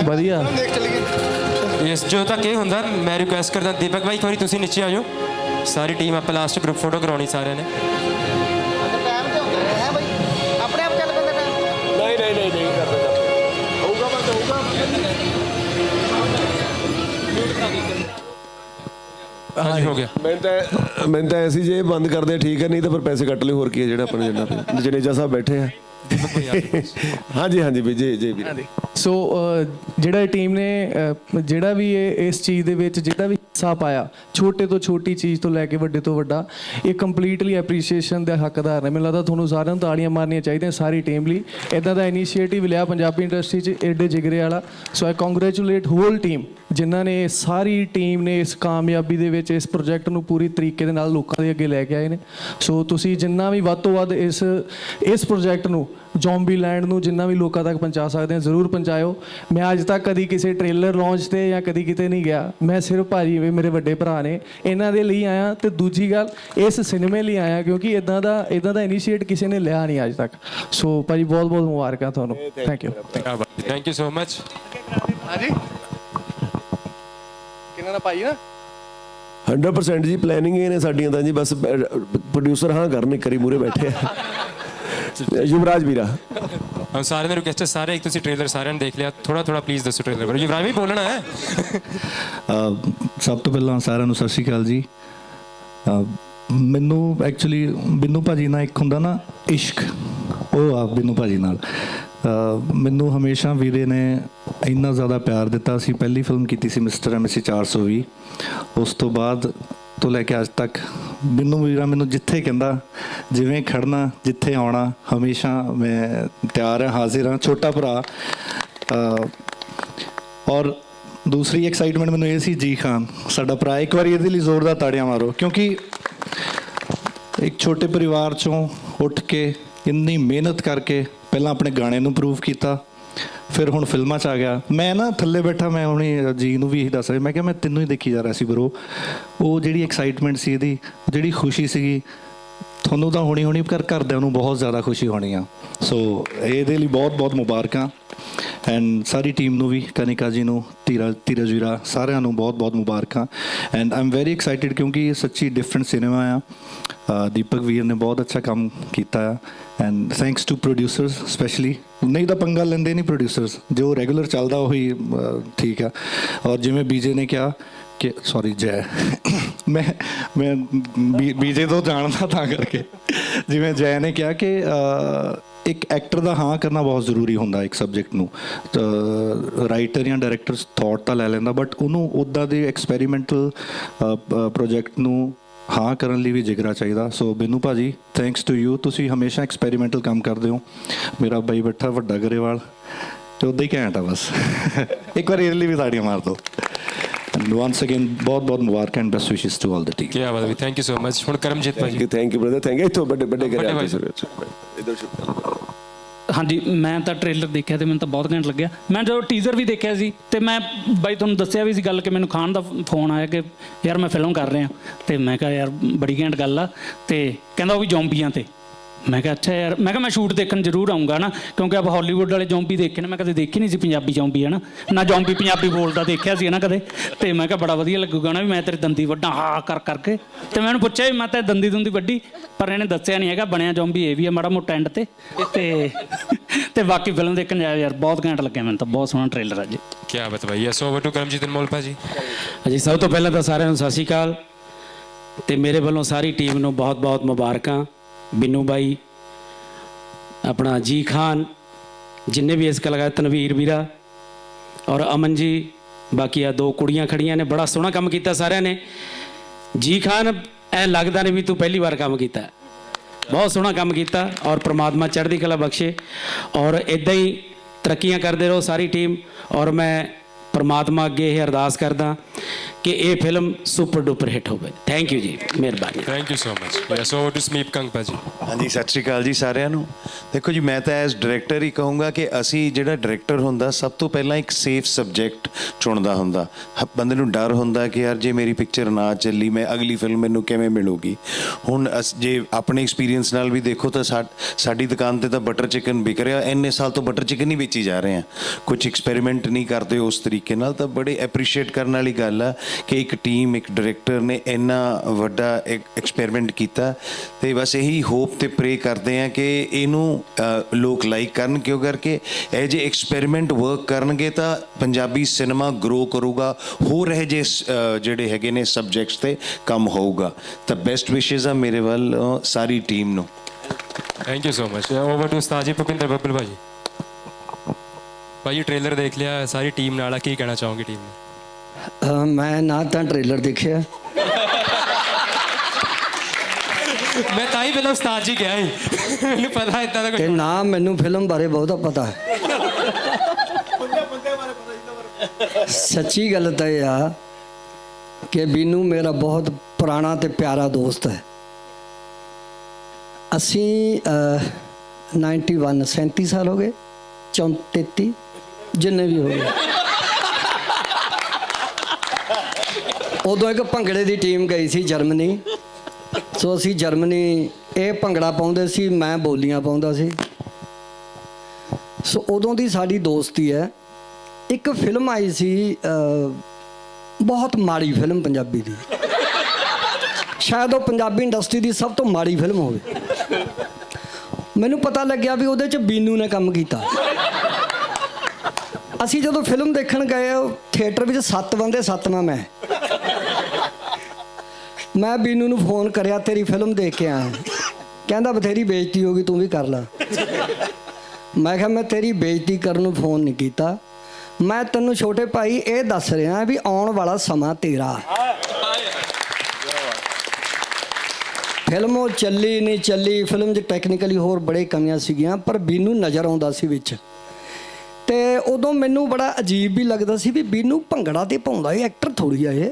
ਵਧੀਆ। ਯਸ ਜੋ ਤੱਕ ਇਹ ਹੁੰਦਾ ਮੈਂ ਰਿਕੁਐਸਟ ਕਰਦਾ ਦੀਪਕ ਭਾਈ ਇੱਕ ਵਾਰੀ ਤੁਸੀਂ ਨੀਚੇ ਆ ਜਾਓ। ਸਾਰੀ ਟੀਮ ਆਪਾਂ ਲਾਸਟ ਗਰੁੱਪ ਫੋਟੋ ਕਰਾਉਣੀ ਸਾਰਿਆਂ ਨੇ। ਟਾਈਮ ਤੇ ਹੁੰਦਾ ਹੈ ਬਈ? ਆਪਣੇ ਆਪ ਚੱਲ ਪੈਂਦਾ ਟਾਈਮ ਨਹੀਂ ਨਹੀਂ ਨਹੀਂ ਨਹੀਂ ਕਰਦੇ ਹੋਊਗਾ ਬੰਦ ਹੋਊਗਾ। ਹਾਂਜੀ ਹੋ ਗਿਆ। ਮੈਂ ਤਾਂ ਮੈਂ ਤਾਂ ਐਸੀ ਜੇ ਇਹ ਬੰਦ ਕਰਦੇ ਠੀਕ ਹੈ ਨਹੀਂ ਤਾਂ ਫਿਰ ਪੈਸੇ ਕੱਟ ਲਿਓ ਹੋਰ ਕੀ ਹੈ ਜਿਹੜਾ ਆਪਣੇ ਜਿਹੜਾ ਜਨੇਜਾ ਸਾਹਿਬ ਬੈਠੇ ਆ। ਹਾਂਜੀ ਹਾਂਜੀ ਵੀ ਜੀ ਜੀ ਵੀਰ ਸੋ ਅਹ, ਜਿਹੜਾ ਟੀਮ ਨੇ ਜਿਹੜਾ ਵੀ ਇਹ ਇਸ ਚੀਜ਼ ਦੇ ਵਿੱਚ ਜਿਹੜਾ ਵੀ ਹਿੱਸਾ ਪਾਇਆ ਛੋਟੇ ਤੋਂ ਛੋਟੀ ਚੀਜ਼ ਤੋਂ ਲੈ ਕੇ ਵੱਡੇ ਤੋਂ ਵੱਡਾ ਇਹ ਕੰਪਲੀਟਲੀ ਐਪਰੀਸ਼ੀਏਸ਼ਨ ਦਾ ਹੱਕਦਾਰ ਨੇ। ਮੈਨੂੰ ਲੱਗਦਾ ਤੁਹਾਨੂੰ ਸਾਰਿਆਂ ਨੂੰ ਤਾੜੀਆਂ ਮਾਰਨੀਆਂ ਚਾਹੀਦੀਆਂ ਸਾਰੀ ਟੀਮ ਲਈ। ਇਦਾਂ ਦਾ ਇਨੀਸ਼ੀਏਟਿਵ ਲਿਆ ਪੰਜਾਬੀ ਇੰਡਸਟਰੀ 'ਚ ਏਡੇ ਜਿਗਰੇ ਵਾਲਾ। So I congratulate whole team ਜਿਨ੍ਹਾਂ ਨੇ ਸਾਰੀ ਟੀਮ ਨੇ ਇਸ ਕਾਮਯਾਬੀ ਦੇ ਵਿੱਚ ਇਸ ਪ੍ਰੋਜੈਕਟ ਨੂੰ ਪੂਰੀ ਤਰੀਕੇ ਦੇ ਨਾਲ ਲੋਕਾਂ ਦੇ ਅੱਗੇ ਲੈ ਕੇ ਆਏ ਨੇ। ਸੋ ਤੁਸੀਂ ਜਿੰਨਾ ਵੀ ਵੱਧ ਤੋਂ ਵੱਧ ਇਸ ਇਸ ਪ੍ਰੋਜੈਕਟ ਨੂੰ ਜ਼ੋਂਬੀ ਲੈਂਡ ਨੂੰ ਜਿੰਨਾ ਵੀ ਲੋਕਾਂ ਤੱਕ ਪਹੁੰਚਾ ਸਕਦੇ ਆ ਜ਼ਰੂਰ ਪਹੁੰਚਾਇਓ। ਮੈਂ ਅੱਜ ਤੱਕ ਕਦੀ ਕਿਸੇ ਟ੍ਰੇਲਰ ਲਾਂਚ ਤੇ ਜਾਂ ਕਦੀ ਕਿਤੇ ਨਹੀਂ ਗਿਆ। ਮੈਂ ਸਿਰਫ ਭਾਜੀ ਵੀ ਮੇਰੇ ਵੱਡੇ ਭਰਾ ਨੇ। ਇਹਨਾਂ ਦੇ ਲਈ ਆਇਆ ਤੇ ਦੂਜੀ ਗੱਲ ਇਸ ਸਿਨੇਮੇ ਲਈ ਆਇਆ ਕਿਉਂਕਿ ਇਦਾਂ ਦਾ ਇਦਾਂ ਦਾ ਇਨੀਸ਼ੀਏਟ ਕਿਸੇ ਨੇ ਲਿਆ ਨਹੀਂ ਅੱਜ ਤੱਕ। ਸੋ ਭਾਜੀ ਬਹੁਤ ਬਹੁਤ ਮੁਬਾਰਕਾਂ ਤੁਹਾਨੂੰ। Thank you thank you so much ਹਾਂਜੀ। ਕਿੰਨਾ ਦਾ ਭਾਈ ਨਾ 100% ਜੀ ਪਲੈਨਿੰਗ ਇਹ ਨੇ ਸਾਡੀਆਂ ਤਾਂ ਜੀ ਬਸ ਪ੍ਰੋਡਿਊਸਰ ਹਾਂ ਕਰਨ ਕਰੀ ਮੂਰੇ ਬੈਠੇ ਆ। ਯੁਵਰਾਜ ਵੀਰਾ। ਹਮ ਸਾਰਿਆਂ ਨੇ ਰਿਕੁਐਸਟ ਸਾਰੇ ਇੱਕ ਤੁਸੀਂ ਟ੍ਰੇਲਰ ਸਾਰਿਆਂ ਨੇ ਦੇਖ ਲਿਆ। ਥੋੜਾ ਥੋੜਾ ਪਲੀਜ਼ ਦੱਸੋ ਟ੍ਰੇਲਰ ਬਾਰੇ। ਯੁਵਰਾਜ ਵੀ ਬੋਲਣਾ ਹੈ। ਸਭ ਤੋਂ ਪਹਿਲਾਂ ਸਾਰਿਆਂ ਨੂੰ ਸਤਿ ਸ਼੍ਰੀ ਅਕਾਲ ਜੀ। ਮੈਨੂੰ ਐਕਚੁਅਲੀ ਬਿੰਨੂ ਭਾਜੀ ਨਾਲ ਇੱਕ ਹੁੰਦਾ ਨਾ ਇਸ਼ਕ ਉਹ ਆ ਬਿੰਨੂ ਭਾਜੀ ਨਾਲ। ਮੈਨੂੰ ਹਮੇਸ਼ਾ ਵੀਰੇ ਨੇ ਇੰਨਾ ਜ਼ਿਆਦਾ ਪਿਆਰ ਦਿੱਤਾ। ਸੀ ਪਹਿਲੀ ਫਿਲਮ ਕੀਤੀ ਸੀ ਮਿਸਟਰ ਐਮਸੀ 420 ਉਸ ਤੋਂ ਬਾਅਦ ਤੋਂ ਲੈ ਕੇ ਅੱਜ ਤੱਕ। ਮੈਨੂੰ ਵੀਰਾ ਮੈਨੂੰ ਜਿੱਥੇ ਕਹਿੰਦਾ, ਜਿਵੇਂ ਖੜਨਾ, ਜਿੱਥੇ ਆਉਣਾ, ਹਮੇਸ਼ਾ ਮੈਂ ਤਿਆਰ ਹਾਂ, ਹਾਜ਼ਰ ਹਾਂ, ਛੋਟਾ ਭਰਾ। ਔਰ ਦੂਸਰੀ ਐਕਸਾਈਟਮੈਂਟ ਮੈਨੂੰ ਇਹ ਸੀ, ਜੀ ਖਾਨ, ਸਾਡਾ ਭਰਾ, ਇੱਕ ਵਾਰੀ ਇਹਦੇ ਲਈ ਜ਼ੋਰਦਾਰ ਤਾੜੀਆਂ ਮਾਰੋ, ਕਿਉਂਕਿ ਇੱਕ ਛੋਟੇ ਪਰਿਵਾਰ ਚੋਂ ਉੱਠ ਕੇ ਇੰਨੀ ਮਿਹਨਤ ਕਰਕੇ ਪਹਿਲਾਂ ਆਪਣੇ ਗਾਣੇ ਨੂੰ ਪ੍ਰੂਵ ਕੀਤਾ ਫਿਰ ਹੁਣ ਫਿਲਮਾਂ 'ਚ ਆ ਗਿਆ। ਮੈਂ ਨਾ ਥੱਲੇ ਬੈਠਾ, ਮੈਂ ਹੁਣੇ ਜੀ ਨੂੰ ਵੀ ਇਹੀ ਦੱਸ ਰਿਹਾ, ਮੈਂ ਕਿਹਾ ਮੈਂ ਤੈਨੂੰ ਹੀ ਦੇਖੀ ਜਾ ਰਿਹਾ ਸੀ ਬਰੋ ਉਹ ਜਿਹੜੀ ਐਕਸਾਈਟਮੈਂਟ ਸੀ ਇਹਦੀ, ਜਿਹੜੀ ਖੁਸ਼ੀ ਸੀਗੀ, ਤੁਹਾਨੂੰ ਤਾਂ ਹੋਣੀ ਹੋਣੀ ਪਰ ਘਰਦਿਆਂ ਨੂੰ ਬਹੁਤ ਜ਼ਿਆਦਾ ਖੁਸ਼ੀ ਹੋਣੀ ਆ। ਸੋ ਇਹਦੇ ਲਈ ਬਹੁਤ ਬਹੁਤ ਮੁਬਾਰਕਾਂ। ਐਂਡ ਸਾਰੀ ਟੀਮ ਨੂੰ ਵੀ, ਕਨਿਕਾ ਜੀ ਨੂੰ ਧੀਰਜ ਧੀਰਜ ਜੀਰਾ ਸਾਰਿਆਂ ਨੂੰ ਬਹੁਤ ਬਹੁਤ ਮੁਬਾਰਕਾਂ। ਐਂਡ ਆਮ ਵੈਰੀ ਐਕਸਾਈਟਿਡ ਕਿਉਂਕਿ ਇਹ ਸੱਚੀ ਡਿਫਰੈਂਟ ਸਿਨੇਮਾ ਆ। ਦੀਪਕ ਵੀਰ ਨੇ ਬਹੁਤ ਅੱਛਾ ਕੰਮ ਕੀਤਾ ਆ। And thanks to producers specially ਨਹੀਂ ਤਾਂ ਪੰਗਾ ਲੈਂਦੇ ਨਹੀਂ ਪ੍ਰੋਡਿਊਸਰਸ ਜੋ ਰੈਗੂਲਰ ਚੱਲਦਾ ਉਹੀ ਠੀਕ ਆ। ਔਰ ਜਿਵੇਂ ਬੀਜੇ ਨੇ ਕਿਹਾ ਕਿ ਸੌਰੀ ਜੈ। <coughs> ਮੈਂ ਮੈਂ ਬੀਜੇ ਤੋਂ ਜਾਣਦਾ ਤਾਂ ਕਰਕੇ। ਜਿਵੇਂ ਜੈ ਨੇ ਕਿਹਾ ਕਿ ਇੱਕ ਐਕਟਰ ਦਾ ਹਾਂ ਕਰਨਾ ਬਹੁਤ ਜ਼ਰੂਰੀ ਹੁੰਦਾ ਇੱਕ ਸਬਜੈਕਟ ਨੂੰ। ਰਾਈਟਰ ਜਾਂ ਡਾਇਰੈਕਟਰ ਥਾਟ ਤਾਂ ਲੈ ਲੈਂਦਾ ਬਟ ਉਹਨੂੰ ਉਦਾਂ ਦੇ ਐਕਸਪੈਰੀਮੈਂਟਲ ਪ੍ਰੋਜੈਕਟ ਨੂੰ ਹਾਂ ਕਰਨ ਲਈ ਵੀ ਜਿਗਰਾ ਚਾਹੀਦਾ। ਸੋ ਬਿੰਨੂ ਭਾਜੀ ਥੈਂਕਸ ਟੂ ਯੂ ਤੁਸੀਂ ਹਮੇਸ਼ਾ ਐਕਸਪੈਰੀਮੈਂਟਲ ਕੰਮ ਕਰਦੇ ਹੋ। ਮੇਰਾ ਬਾਈ ਬੈਠਾ ਵੱਡਾ ਗਰੇਵਾਲ ਤੇ ਉਦਾਂ ਹੀ ਘੈਂਟ ਆ ਬਸ। <laughs> ਇੱਕ ਵਾਰ ਇਹਦੇ ਲਈ ਵੀ ਤਾੜੀਆਂ ਮਾਰ ਦਿਓ। ਐਂਡ ਵਾਂਸ ਅਗੇਨ ਬਹੁਤ ਬਹੁਤ ਮੁਬਾਰਕਾਂ and best wishes to all the team ਕੀ ਬਾਤ ਹੈ ਥੈਂਕ ਯੂ ਸੋ ਮਚ ਹੁਣ ਕਰਮਜੀਤ ਭਾਜੀ। Thank you brother thank you ਇੱਥੋਂ ਵੱਡੇ ਵੱਡੇ ਭਾਈ। ਇਧਰ ਸ਼ੁਕਰ ਹਾਂਜੀ, ਮੈਂ ਤਾਂ ਟ੍ਰੇਲਰ ਦੇਖਿਆ ਤੇ ਮੈਨੂੰ ਤਾਂ ਬਹੁਤ ਘੈਂਟ ਲੱਗਿਆ। ਮੈਂ ਜਦੋਂ ਟੀਜ਼ਰ ਵੀ ਦੇਖਿਆ ਸੀ ਤੇ ਮੈਂ ਬਾਈ ਤੁਹਾਨੂੰ ਦੱਸਿਆ ਵੀ ਸੀ ਗੱਲ ਕਿ ਮੈਨੂੰ ਖਾਨ ਦਾ ਫੋਨ ਆਇਆ ਕਿ ਯਾਰ ਮੈਂ ਫਿਲਮ ਕਰ ਰਿਹਾ। ਤੇ ਮੈਂ ਕਿਹਾ ਯਾਰ ਬੜੀ ਘੈਂਟ ਗੱਲ ਆ। ਤੇ ਕਹਿੰਦਾ ਉਹ ਵੀ ਜ਼ੋਂਬੀਆਂ ਤੇ। ਮੈਂ ਕਿਹਾ ਅੱਛਾ ਯਾਰ ਮੈਂ ਕਿਹਾ ਮੈਂ ਸ਼ੂਟ ਦੇਖਣ ਜ਼ਰੂਰ ਆਉਂਗਾ ਨਾ ਕਿਉਂਕਿ ਆਪ ਹਾਲੀਵੁੱਡ ਵਾਲੇ ਜ਼ੋਂਬੀ ਦੇਖੇ ਨੇ ਮੈਂ ਕਦੇ ਦੇਖੀ ਨਹੀਂ ਸੀ ਪੰਜਾਬੀ ਜ਼ੋਂਬੀ ਹੈ ਨਾ ਨਾ ਜ਼ੋਂਬੀ ਪੰਜਾਬੀ ਬੋਲਦਾ ਦੇਖਿਆ ਸੀ ਨਾ ਕਦੇ? ਤੇ ਮੈਂ ਕਿਹਾ ਬੜਾ ਵਧੀਆ ਲੱਗੂਗਾ ਨਾ ਵੀ ਮੈਂ ਤੇਰੀ ਦੰਦੀ ਵੱਡਾ ਹਾ ਕਰ ਕਰਕੇ। ਤੇ ਮੈਂ ਉਹਨੂੰ ਪੁੱਛਿਆ ਵੀ ਮੈਂ ਤਾਂ ਦੰਦੀ ਦੁੰਦੀ ਵੱਡੀ ਪਰ ਇਹਨੇ ਦੱਸਿਆ ਨਹੀਂ ਹੈਗਾ ਬਣਿਆ ਜ਼ੋਂਬੀ ਇਹ ਵੀ ਹੈ ਮਾੜਾ ਮੋਟਾ ਐਂਡ ਤੇ। ਤੇ ਤੇ ਬਾਕੀ ਫਿਲਮ ਦੇਖਣ ਜਾਇਆ ਯਾਰ ਬਹੁਤ ਘੈਂਟ ਲੱਗਿਆ ਮੈਨੂੰ ਤਾਂ ਬਹੁਤ ਸੋਹਣਾ ਟ੍ਰੇਲਰ ਆ ਜੀ ਕੀ ਬਾਤ ਭਾਈ yes over to Karamjit Anmol ਭਾਜੀ। ਜੀ ਸਭ ਤੋਂ ਪਹਿਲਾਂ ਤਾਂ ਸਾਰਿਆਂ ਨੂੰ ਸਤਿ ਸ਼੍ਰੀ ਅਕਾਲ। ਤੇ ਮੇਰੇ ਵੱਲੋਂ ਸਾਰੀ ਟੀਮ ਨੂੰ ਬਹੁਤ-ਬਹੁਤ ਮੁਬਾਰਕਾਂ। ਬਿੰਨੂ ਬਾਈ ਆਪਣਾ ਜੀ ਖਾਨ, ਜਿੰਨੇ ਵੀ ਇਸ ਕਲਾਕਾਰ ਤਨਵੀਰ ਵੀਰਾ ਔਰ ਅਮਨ ਜੀ, ਬਾਕੀ ਆ ਦੋ ਕੁੜੀਆਂ ਖੜੀਆਂ ਨੇ, ਬੜਾ ਸੋਹਣਾ ਕੰਮ ਕੀਤਾ ਸਾਰਿਆਂ ਨੇ। ਜੀ ਖਾਨ, ਐ ਲੱਗਦਾ ਨਹੀਂ ਵੀ ਤੂੰ ਪਹਿਲੀ ਵਾਰ ਕੰਮ ਕੀਤਾ। ਬਹੁਤ ਸੋਹਣਾ ਕੰਮ ਕੀਤਾ ਔਰ ਪ੍ਰਮਾਤਮਾ ਚੜ੍ਹਦੀ ਕਲਾ ਬਖਸ਼ੇ। ਔਰ ਇਦਾਂ ਹੀ ਤਰੱਕੀਆਂ ਕਰਦੇ ਰਹੋ ਸਾਰੀ ਟੀਮ। ਔਰ ਮੈਂ ਪ੍ਰਮਾਤਮਾ ਅੱਗੇ ਇਹ ਅਰਦਾਸ ਕਰਦਾ ਕਿ ਇਹ ਫਿਲਮ ਸੁਪਰ ਡੁਪਰ ਹਿੱਟ ਹੋਵੇ ਥੈਂਕ ਯੂ ਜੀ ਮਿਹਰਬਾਨੀ thank you so much yes over to Sameep Kang ਭਾਜੀ ਹਾਂਜੀ ਸਤਿ ਸ਼੍ਰੀ ਅਕਾਲ ਜੀ ਸਾਰਿਆਂ ਨੂੰ ਦੇਖੋ ਜੀ ਮੈਂ ਤਾਂ ਐਜ਼ ਡਾਇਰੈਕਟਰ ਹੀ ਕਹੂੰਗਾ ਕਿ ਅਸੀਂ ਜਿਹੜਾ ਡਾਇਰੈਕਟਰ ਹੁੰਦਾ ਸਭ ਤੋਂ ਪਹਿਲਾਂ ਇੱਕ ਸੇਫ ਸਬਜੈਕਟ ਚੁਣਦਾ ਹੁੰਦਾ। ਹ- ਬੰਦੇ ਨੂੰ ਡਰ ਹੁੰਦਾ ਕਿ ਯਾਰ ਜੇ ਮੇਰੀ ਪਿਕਚਰ ਨਾ ਚੱਲੀ ਮੈਂ ਅਗਲੀ ਫਿਲਮ ਮੈਨੂੰ ਕਿਵੇਂ ਮਿਲੂਗੀ? ਹੁਣ ਅਸ- ਜੇ ਆਪਣੇ ਐਕਸਪੀਰੀਅੰਸ ਨਾਲ ਵੀ ਦੇਖੋ ਤਾਂ ਸਾਡੀ ਦੁਕਾਨ ਤੇ ਤਾਂ ਬਟਰ ਚਿਕਨ ਵਿਕ ਰਿਹਾ। ਇੰਨੇ ਸਾਲ ਤੋਂ ਬਟਰ ਚਿਕਨ ਹੀ ਵੇਚੀ ਜਾ ਰਹੇ ਆ। ਕੁਝ ਐਕਸਪੈਰੀਮੈਂਟ ਨਹੀਂ ਕਰਦੇ ਉਸ ਤਰੀਕੇ ਨਾਲ ਤਾਂ ਬੜੇ ਐਪਰੀਸ਼ੀਏਟ ਕਰਨ ਵਾਲੀ ਗੱਲ ਆ ਕਿ ਇੱਕ ਟੀਮ, ਇੱਕ ਡਾਇਰੈਕਟਰ ਨੇ ਇੰਨਾ ਵੱਡਾ ਐਕਸਪੈਰੀਮੈਂਟ ਕੀਤਾ ਤੇ ਬਸ ਇਹੀ ਹੋਪ ਤੇ ਪ੍ਰੇ ਕਰਦੇ ਆ ਕਿ ਇਹਨੂੰ ਲੋਕ ਲਾਈਕ ਕਰਨ ਕਿਉਂ ਕਰਕੇ ਇਹ ਜੇ ਐਕਸਪੈਰੀਮੈਂਟ ਵਰਕ ਕਰਨਗੇ ਤਾਂ ਪੰਜਾਬੀ ਸਿਨੇਮਾ ਗਰੋ ਕਰੂਗਾ, ਹੋਰ ਇਹ ਜੇ ਜਿਹੜੇ ਹੈਗੇ ਨੇ ਸਬਜੈਕਟਸ ਤੇ ਕੰਮ ਹੋਊਗਾ। ਤਾਂ ਬੈਸਟ ਵਿਸ਼ੇਸ ਆ ਮੇਰੇ ਵੱਲ ਸਾਰੀ ਟੀਮ ਨੂੰ। Thank you so much over to ਉਸਤਾਦ ਜੀ, ਭੁਪਿੰਦਰ ਬੱਬਲ ਭਾਜੀ। ਭਾਜੀ ਟ੍ਰੇਲਰ ਦੇਖ ਲਿਆ, ਸਾਰੀ ਟੀਮ ਨਾਲ ਆ, ਕੀ ਕਹਿਣਾ ਚਾਹੋਗੇ ਟੀਮ ਨੂੰ? ਮੈਂ ਨਾ ਤਾਂ ਟ੍ਰੇਲਰ ਦੇਖਿਆ। ਮੈਂ ਤਾਂ ਹੀ ਪਹਿਲਾਂ ਉਸਤਾਦ ਜੀ ਗਿਆ ਸੀ। ਮੈਨੂੰ ਪਤਾ ਇਦਾਂ ਦਾ ਤੇ ਕੁਝ ਨਾ ਮੈਨੂੰ ਫਿਲਮ ਬਾਰੇ ਬਹੁਤਾ ਪਤਾ। ਹੈ ਸੱਚੀ ਗੱਲ ਤਾਂ ਇਹ ਆ ਕਿ ਬੀਨੂ ਮੇਰਾ ਬਹੁਤ ਪੁਰਾਣਾ ਤੇ ਪਿਆਰਾ ਦੋਸਤ ਹੈ। ਅਸੀਂ ਅਹ, 91 37 ਸਾਲ ਹੋ ਗਏ 34 ਜਿੰਨੇ ਵੀ ਹੋ ਗਏ। ਉਦੋਂ ਇੱਕ ਭੰਗੜੇ ਦੀ ਟੀਮ ਗਈ ਸੀ ਜਰਮਨੀ। ਸੋ ਅਸੀਂ ਜਰਮਨੀ, ਇਹ ਭੰਗੜਾ ਪਾਉਂਦੇ ਸੀ, ਮੈਂ ਬੋਲੀਆਂ ਪਾਉਂਦਾ ਸੀ। ਸੋ ਉਦੋਂ ਦੀ ਸਾਡੀ ਦੋਸਤੀ ਹੈ। ਇੱਕ ਫਿਲਮ ਆਈ ਸੀ ਬਹੁਤ ਮਾੜੀ ਫਿਲਮ ਪੰਜਾਬੀ ਦੀ। ਸ਼ਾਇਦ ਉਹ ਪੰਜਾਬੀ ਇੰਡਸਟਰੀ ਦੀ ਸਭ ਤੋਂ ਮਾੜੀ ਫਿਲਮ ਹੋਵੇ। ਮੈਨੂੰ ਪਤਾ ਲੱਗਿਆ ਵੀ ਉਹਦੇ ਚ ਬੀਨੂ ਨੇ ਕੰਮ ਕੀਤਾ। ਅਸੀਂ ਜਦੋਂ ਫਿਲਮ ਦੇਖਣ ਗਏ ਥੀਏਟਰ ਵਿੱਚ ਸੱਤ ਬੰਦੇ ਸੱਤਵਾਂ ਮੈਂ। ਮੈਂ ਬੀਨੂ ਨੂੰ ਫੋਨ ਕਰਿਆ, ਤੇਰੀ ਫਿਲਮ ਦੇਖ ਕੇ ਆਇਆ। ਕਹਿੰਦਾ, ਬਥੇਰੀ ਬੇਇੱਜ਼ਤੀ ਹੋ ਗਈ, ਤੂੰ ਵੀ ਕਰ ਲੈ। ਮੈਂ ਕਿਹਾ, ਮੈਂ ਤੇਰੀ ਬੇਇੱਜ਼ਤੀ ਕਰਨ ਨੂੰ ਫੋਨ ਨਹੀਂ ਕੀਤਾ। ਮੈਂ ਤੈਨੂੰ ਛੋਟੇ ਭਾਈ ਇਹ ਦੱਸ ਰਿਹਾ ਵੀ ਆਉਣ ਵਾਲਾ ਸਮਾਂ ਤੇਰਾ। ਫਿਲਮ ਉਹ ਚੱਲੀ ਨਹੀਂ ਚੱਲੀ, ਫਿਲਮ 'ਚ ਟੈਕਨੀਕਲੀ ਹੋਰ ਬੜੇ ਕਮੀਆਂ ਸੀਗੀਆਂ, ਪਰ ਬੀਨੂ ਨਜ਼ਰ ਆਉਂਦਾ ਸੀ ਵਿੱਚ। ਤੇ ਉਦੋਂ ਮੈਨੂੰ ਬੜਾ ਅਜੀਬ ਵੀ ਲੱਗਦਾ ਸੀ ਵੀ ਬੀਨੂ ਭੰਗੜਾ ਤੇ ਪਾਉਂਦਾ, ਇਹ ਐਕਟਰ ਥੋੜੀ ਆ ਇਹ।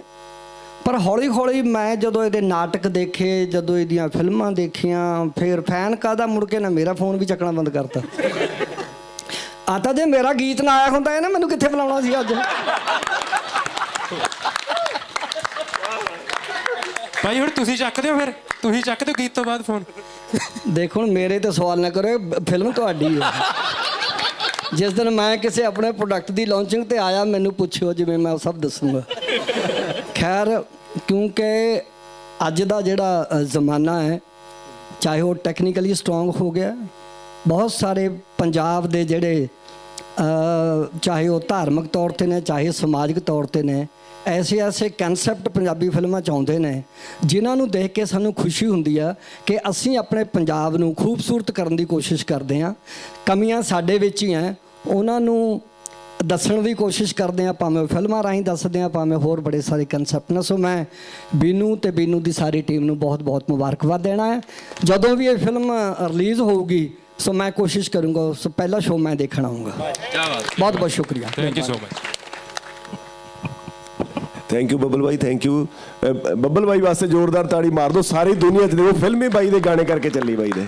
ਪਰ ਹੌਲੀ ਹੌਲੀ ਮੈਂ ਜਦੋਂ ਇਹਦੇ ਨਾਟਕ ਦੇਖੇ ਜਦੋਂ ਇਹਦੀਆਂ ਫਿਲਮਾਂ ਦੇਖੀਆਂ ਫਿਰ ਫੈਨ ਕਾਦਾ ਮੁੜ ਕੇ ਨਾ ਮੇਰਾ ਫੋਨ ਵੀ ਚੱਕਣਾ ਬੰਦ ਕਰਤਾ। ਆ ਤਾਂ ਜੇ ਮੇਰਾ ਗੀਤ ਨਾ ਆਇਆ ਹੁੰਦਾ ਇਹ ਨਾ ਮੈਨੂੰ ਕਿੱਥੇ ਬੁਲਾਉਣਾ ਸੀ ਅੱਜ? ਭਾਈ ਹੁਣ ਤੁਸੀਂ ਚੱਕਦੇ ਹੋ ਫਿਰ। ਤੁਸੀਂ ਚੱਕਦੇ ਹੋ ਗੀਤ ਤੋਂ ਬਾਅਦ ਫੋਨ। ਦੇਖੋ ਹੁਣ ਮੇਰੇ ਤੇ ਸਵਾਲ ਨਾ ਕਰੋ ਫਿਲਮ ਤੁਹਾਡੀ ਹੈ। ਜਿਸ ਦਿਨ ਮੈਂ ਕਿਸੇ ਆਪਣੇ ਪ੍ਰੋਡਕਟ ਦੀ ਲਾਂਚਿੰਗ ਤੇ ਆਇਆ ਮੈਨੂੰ ਪੁੱਛਿਓ ਜਿਵੇਂ ਮੈਂ ਸਭ ਦੱਸੂਗਾ। ਖੈਰ, ਕਿਉਂਕਿ ਅੱਜ ਦਾ ਜਿਹੜਾ ਜ਼ਮਾਨਾ ਹੈ, ਚਾਹੇ ਉਹ ਟੈਕਨੀਕਲੀ ਸਟਰੋਂਗ ਹੋ ਗਿਆ, ਬਹੁਤ ਸਾਰੇ ਪੰਜਾਬ ਦੇ ਜਿਹੜੇ ਚਾਹੇ ਉਹ ਧਾਰਮਿਕ ਤੌਰ ਤੇ ਨੇ, ਚਾਹੇ ਸਮਾਜਿਕ ਤੌਰ ਤੇ ਨੇ, ਐਸੇ ਐਸੇ ਕਨਸੈਪਟ ਪੰਜਾਬੀ ਫਿਲਮਾਂ ਚ ਆਉਂਦੇ ਨੇ, ਜਿਨ੍ਹਾਂ ਨੂੰ ਦੇਖ ਕੇ ਸਾਨੂੰ ਖੁਸ਼ੀ ਹੁੰਦੀ ਆ ਕਿ ਅਸੀਂ ਆਪਣੇ ਪੰਜਾਬ ਨੂੰ ਖੂਬਸੂਰਤ ਕਰਨ ਦੀ ਕੋਸ਼ਿਸ਼ ਕਰਦੇ ਹਾਂ। ਕਮੀਆਂ ਸਾਡੇ ਵਿੱਚ ਹੀ ਆ ਉਹਨਾਂ ਨੂੰ ਦੱਸਣ ਦੀ ਕੋਸ਼ਿਸ਼ ਕਰਦੇ ਆ ਭਾਵੇਂ ਉਹ ਫਿਲਮਾਂ ਰਾਹੀਂ ਦੱਸਦੇ ਆ ਭਾਵੇਂ ਹੋਰ ਬੜੇ ਸਾਰੇ ਕਨਸੈਪਟ ਨੇ। ਸੋ ਮੈਂ ਬੀਨੂ ਤੇ ਬੀਨੂ ਦੀ ਸਾਰੀ ਟੀਮ ਨੂੰ ਬਹੁਤ-ਬਹੁਤ ਮੁਬਾਰਕਬਾਦ ਦੇਣਾ ਹੈ। ਜਦੋਂ ਵੀ ਇਹ ਫਿਲਮ ਰਿਲੀਜ਼ ਹੋਊਗੀ ਸੋ ਮੈਂ ਕੋਸ਼ਿਸ਼ ਕਰੂੰਗਾ ਉਸ ਤੋਂ ਪਹਿਲਾ ਸ਼ੋਅ ਮੈਂ ਦੇਖਣ ਆਊਂਗਾ। ਬਹੁਤ ਬਹੁਤ ਸ਼ੁਕਰੀਆ। Thank you so much thank you Babbal by thank you Babbal ਬਾਈ ਵਾਸਤੇ ਜ਼ੋਰਦਾਰ ਤਾੜੀ ਮਾਰ ਦਿਓ। ਸਾਰੀ ਦੁਨੀਆ 'ਚ ਦੇਖੋ ਫਿਲਮੀ ਬਾਈ ਦੇ ਗਾਣੇ ਕਰਕੇ ਚੱਲੀ ਬਾਈ ਦੇ।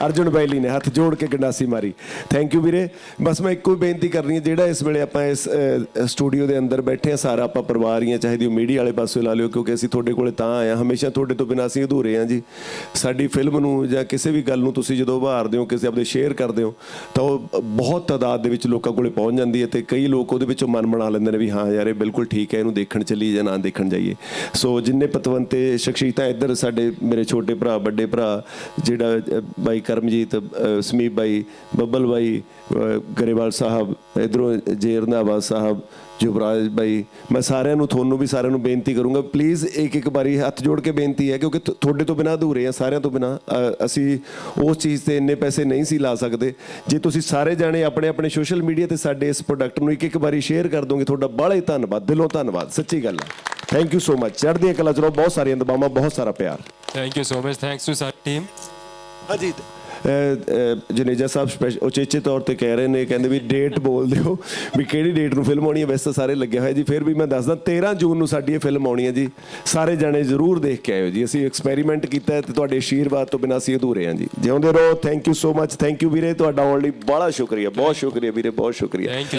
ਅਰਜੁਨ ਬੈਲੀ ਨੇ ਹੱਥ ਜੋੜ ਕੇ ਗੰਡਾਸੀ ਮਾਰੀ। ਥੈਂਕ ਯੂ ਵੀਰੇ। ਬਸ ਮੈਂ ਇੱਕੋ ਹੀ ਬੇਨਤੀ ਕਰਨੀ ਹੈ, ਜਿਹੜਾ ਇਸ ਵੇਲੇ ਆਪਾਂ ਇਸ ਸਟੂਡੀਓ ਦੇ ਅੰਦਰ ਬੈਠੇ ਆ ਸਾਰਾ ਆਪਾਂ ਪਰਿਵਾਰ ਹੀ ਆ ਚਾਹੇ ਦੀ ਮੀਡੀਆ ਵਾਲੇ ਪਾਸੇ ਲਾ ਲਿਓ, ਕਿਉਂਕਿ ਅਸੀਂ ਤੁਹਾਡੇ ਕੋਲੇ ਤਾਂ ਆਏ ਆ ਹਮੇਸ਼ਾ ਤੁਹਾਡੇ ਤੋਂ ਬਿਨਾਂ ਅਸੀਂ ਅਧੂਰੇ ਆ ਜੀ। ਸਾਡੀ ਫਿਲਮ ਨੂੰ ਜਾਂ ਕਿਸੇ ਵੀ ਗੱਲ ਨੂੰ ਤੁਸੀਂ ਜਦੋਂ ਉਭਾਰਦੇ ਹੋ ਕਿਸੇ ਆਪਦੇ ਸ਼ੇਅਰ ਕਰਦੇ ਹੋ ਤਾਂ ਉਹ ਬਹੁਤ ਤਾਦਾਦ ਦੇ ਵਿੱਚ ਲੋਕਾਂ ਕੋਲੇ ਪਹੁੰਚ ਜਾਂਦੀ ਹੈ ਤੇ ਕਈ ਲੋਕ ਉਹਦੇ ਵਿੱਚੋਂ ਮਨ ਬਣਾ ਲੈਂਦੇ ਨੇ ਵੀ ਹਾਂ ਯਾਰ, ਇਹ ਬਿਲਕੁਲ ਠੀਕ ਹੈ, ਇਹਨੂੰ ਦੇਖਣ ਚੱਲੀਏ ਜਾਂ ਨਾ ਦੇਖਣ ਜਾਈਏ। ਸੋ ਜਿੰਨੇ ਪਤਵੰਤੇ, ਸ਼ਖਸੀਅਤਾਂ ਇੱਧਰ ਸਾਡੇ ਮੇਰੇ ਛੋਟੇ ਭਰਾ, ਵੱਡੇ ਭਰਾ, ਜਿਹੜਾ ਬਾਈ ਕਰਮਜੀਤ ਸਮੀਪ ਬਾਈ ਬੱਬਲ ਬਾਈ ਗਰੇਵਾਲ ਸਾਹਿਬ ਇਧਰੋਂ ਜੇਰਨਾਵਾ ਸਾਹਿਬ ਯੁਵਰਾਜ ਬਾਈ ਮੈਂ ਸਾਰਿਆਂ ਨੂੰ ਤੁਹਾਨੂੰ ਵੀ ਸਾਰਿਆਂ ਨੂੰ ਬੇਨਤੀ ਕਰੂੰਗਾ ਪਲੀਜ਼ ਇੱਕ ਇੱਕ ਵਾਰੀ ਹੱਥ ਜੋੜ ਕੇ ਬੇਨਤੀ ਹੈ, ਕਿਉਂਕਿ ਤੁਹਾਡੇ ਤੋਂ ਬਿਨਾਂ ਅਧੂਰੇ ਆ, ਸਾਰਿਆਂ ਤੋਂ ਬਿਨਾਂ। ਅਸੀਂ ਉਸ ਚੀਜ਼ ਤੇ ਇੰਨੇ ਪੈਸੇ ਨਹੀਂ ਸੀ ਲਾ ਸਕਦੇ। ਜੇ ਤੁਸੀਂ ਸਾਰੇ ਜਾਣੇ ਆਪਣੇ ਆਪਣੇ ਸੋਸ਼ਲ ਮੀਡੀਆ ਤੇ ਸਾਡੇ ਇਸ ਪ੍ਰੋਡਕਟ ਨੂੰ ਇੱਕ ਇੱਕ ਵਾਰੀ ਸ਼ੇਅਰ ਕਰ ਦੋਗੇ, ਤੁਹਾਡਾ ਬੜਾ ਹੀ ਧੰਨਵਾਦ, ਦਿਲੋਂ ਧੰਨਵਾਦ, ਸੱਚੀ ਗੱਲ ਹੈ ਥੈਂਕ ਯੂ ਸੋ ਮਚ ਚੜ੍ਹਦੀਆਂ ਕਲਾ ਚਲੋ ਬਹੁਤ ਸਾਰੀਆਂ ਦਬਾਵਾਂ, ਬਹੁਤ ਸਾਰਾ ਪਿਆਰ। Thank you so much thanks to sorry team ਹਾਂਜੀ ਜਨੇਜਾ ਸਾਹਿਬ ਸਪੈਸ਼ਲ ਉਚੇਚੇ ਤੌਰ ਤੇ ਕਹਿ ਰਹੇ ਨੇ ਕਹਿੰਦੇ ਵੀ ਡੇਟ ਬੋਲ ਦਿਓ ਵੀ ਕਿਹੜੀ ਡੇਟ ਨੂੰ ਫਿਲਮ ਆਉਣੀ ਹੈ? ਵੈਸੇ ਤਾਂ ਸਾਰੇ ਲੱਗੇ ਹੋਏ ਜੀ। ਫਿਰ ਵੀ ਮੈਂ ਦੱਸਦਾ 13 ਜੂਨ ਨੂੰ ਸਾਡੀ ਇਹ ਫਿਲਮ ਆਉਣੀ ਹੈ ਜੀ। ਸਾਰੇ ਜਣੇ ਜ਼ਰੂਰ ਦੇਖ ਕੇ ਆਇਓ ਜੀ। ਅਸੀਂ ਐਕਸਪੈਰੀਮੈਂਟ ਕੀਤਾ ਤੇ ਤੁਹਾਡੇ ਆਸ਼ੀਰਵਾਦ ਤੋਂ ਬਿਨਾਂ ਅਸੀਂ ਅਧੂਰੇ ਹਾਂ ਜੀ। ਜਿਉਂਦੇ ਰਹੋ। Thank you so much thank you ਵੀਰੇ। ਤੁਹਾਡਾ ਆਉਣ ਲਈ ਬੜਾ ਸ਼ੁਕਰੀਆ। ਬਹੁਤ ਸ਼ੁਕਰੀਆ ਵੀਰੇ ਬਹੁਤ ਸ਼ੁਕਰੀਆ। Thank you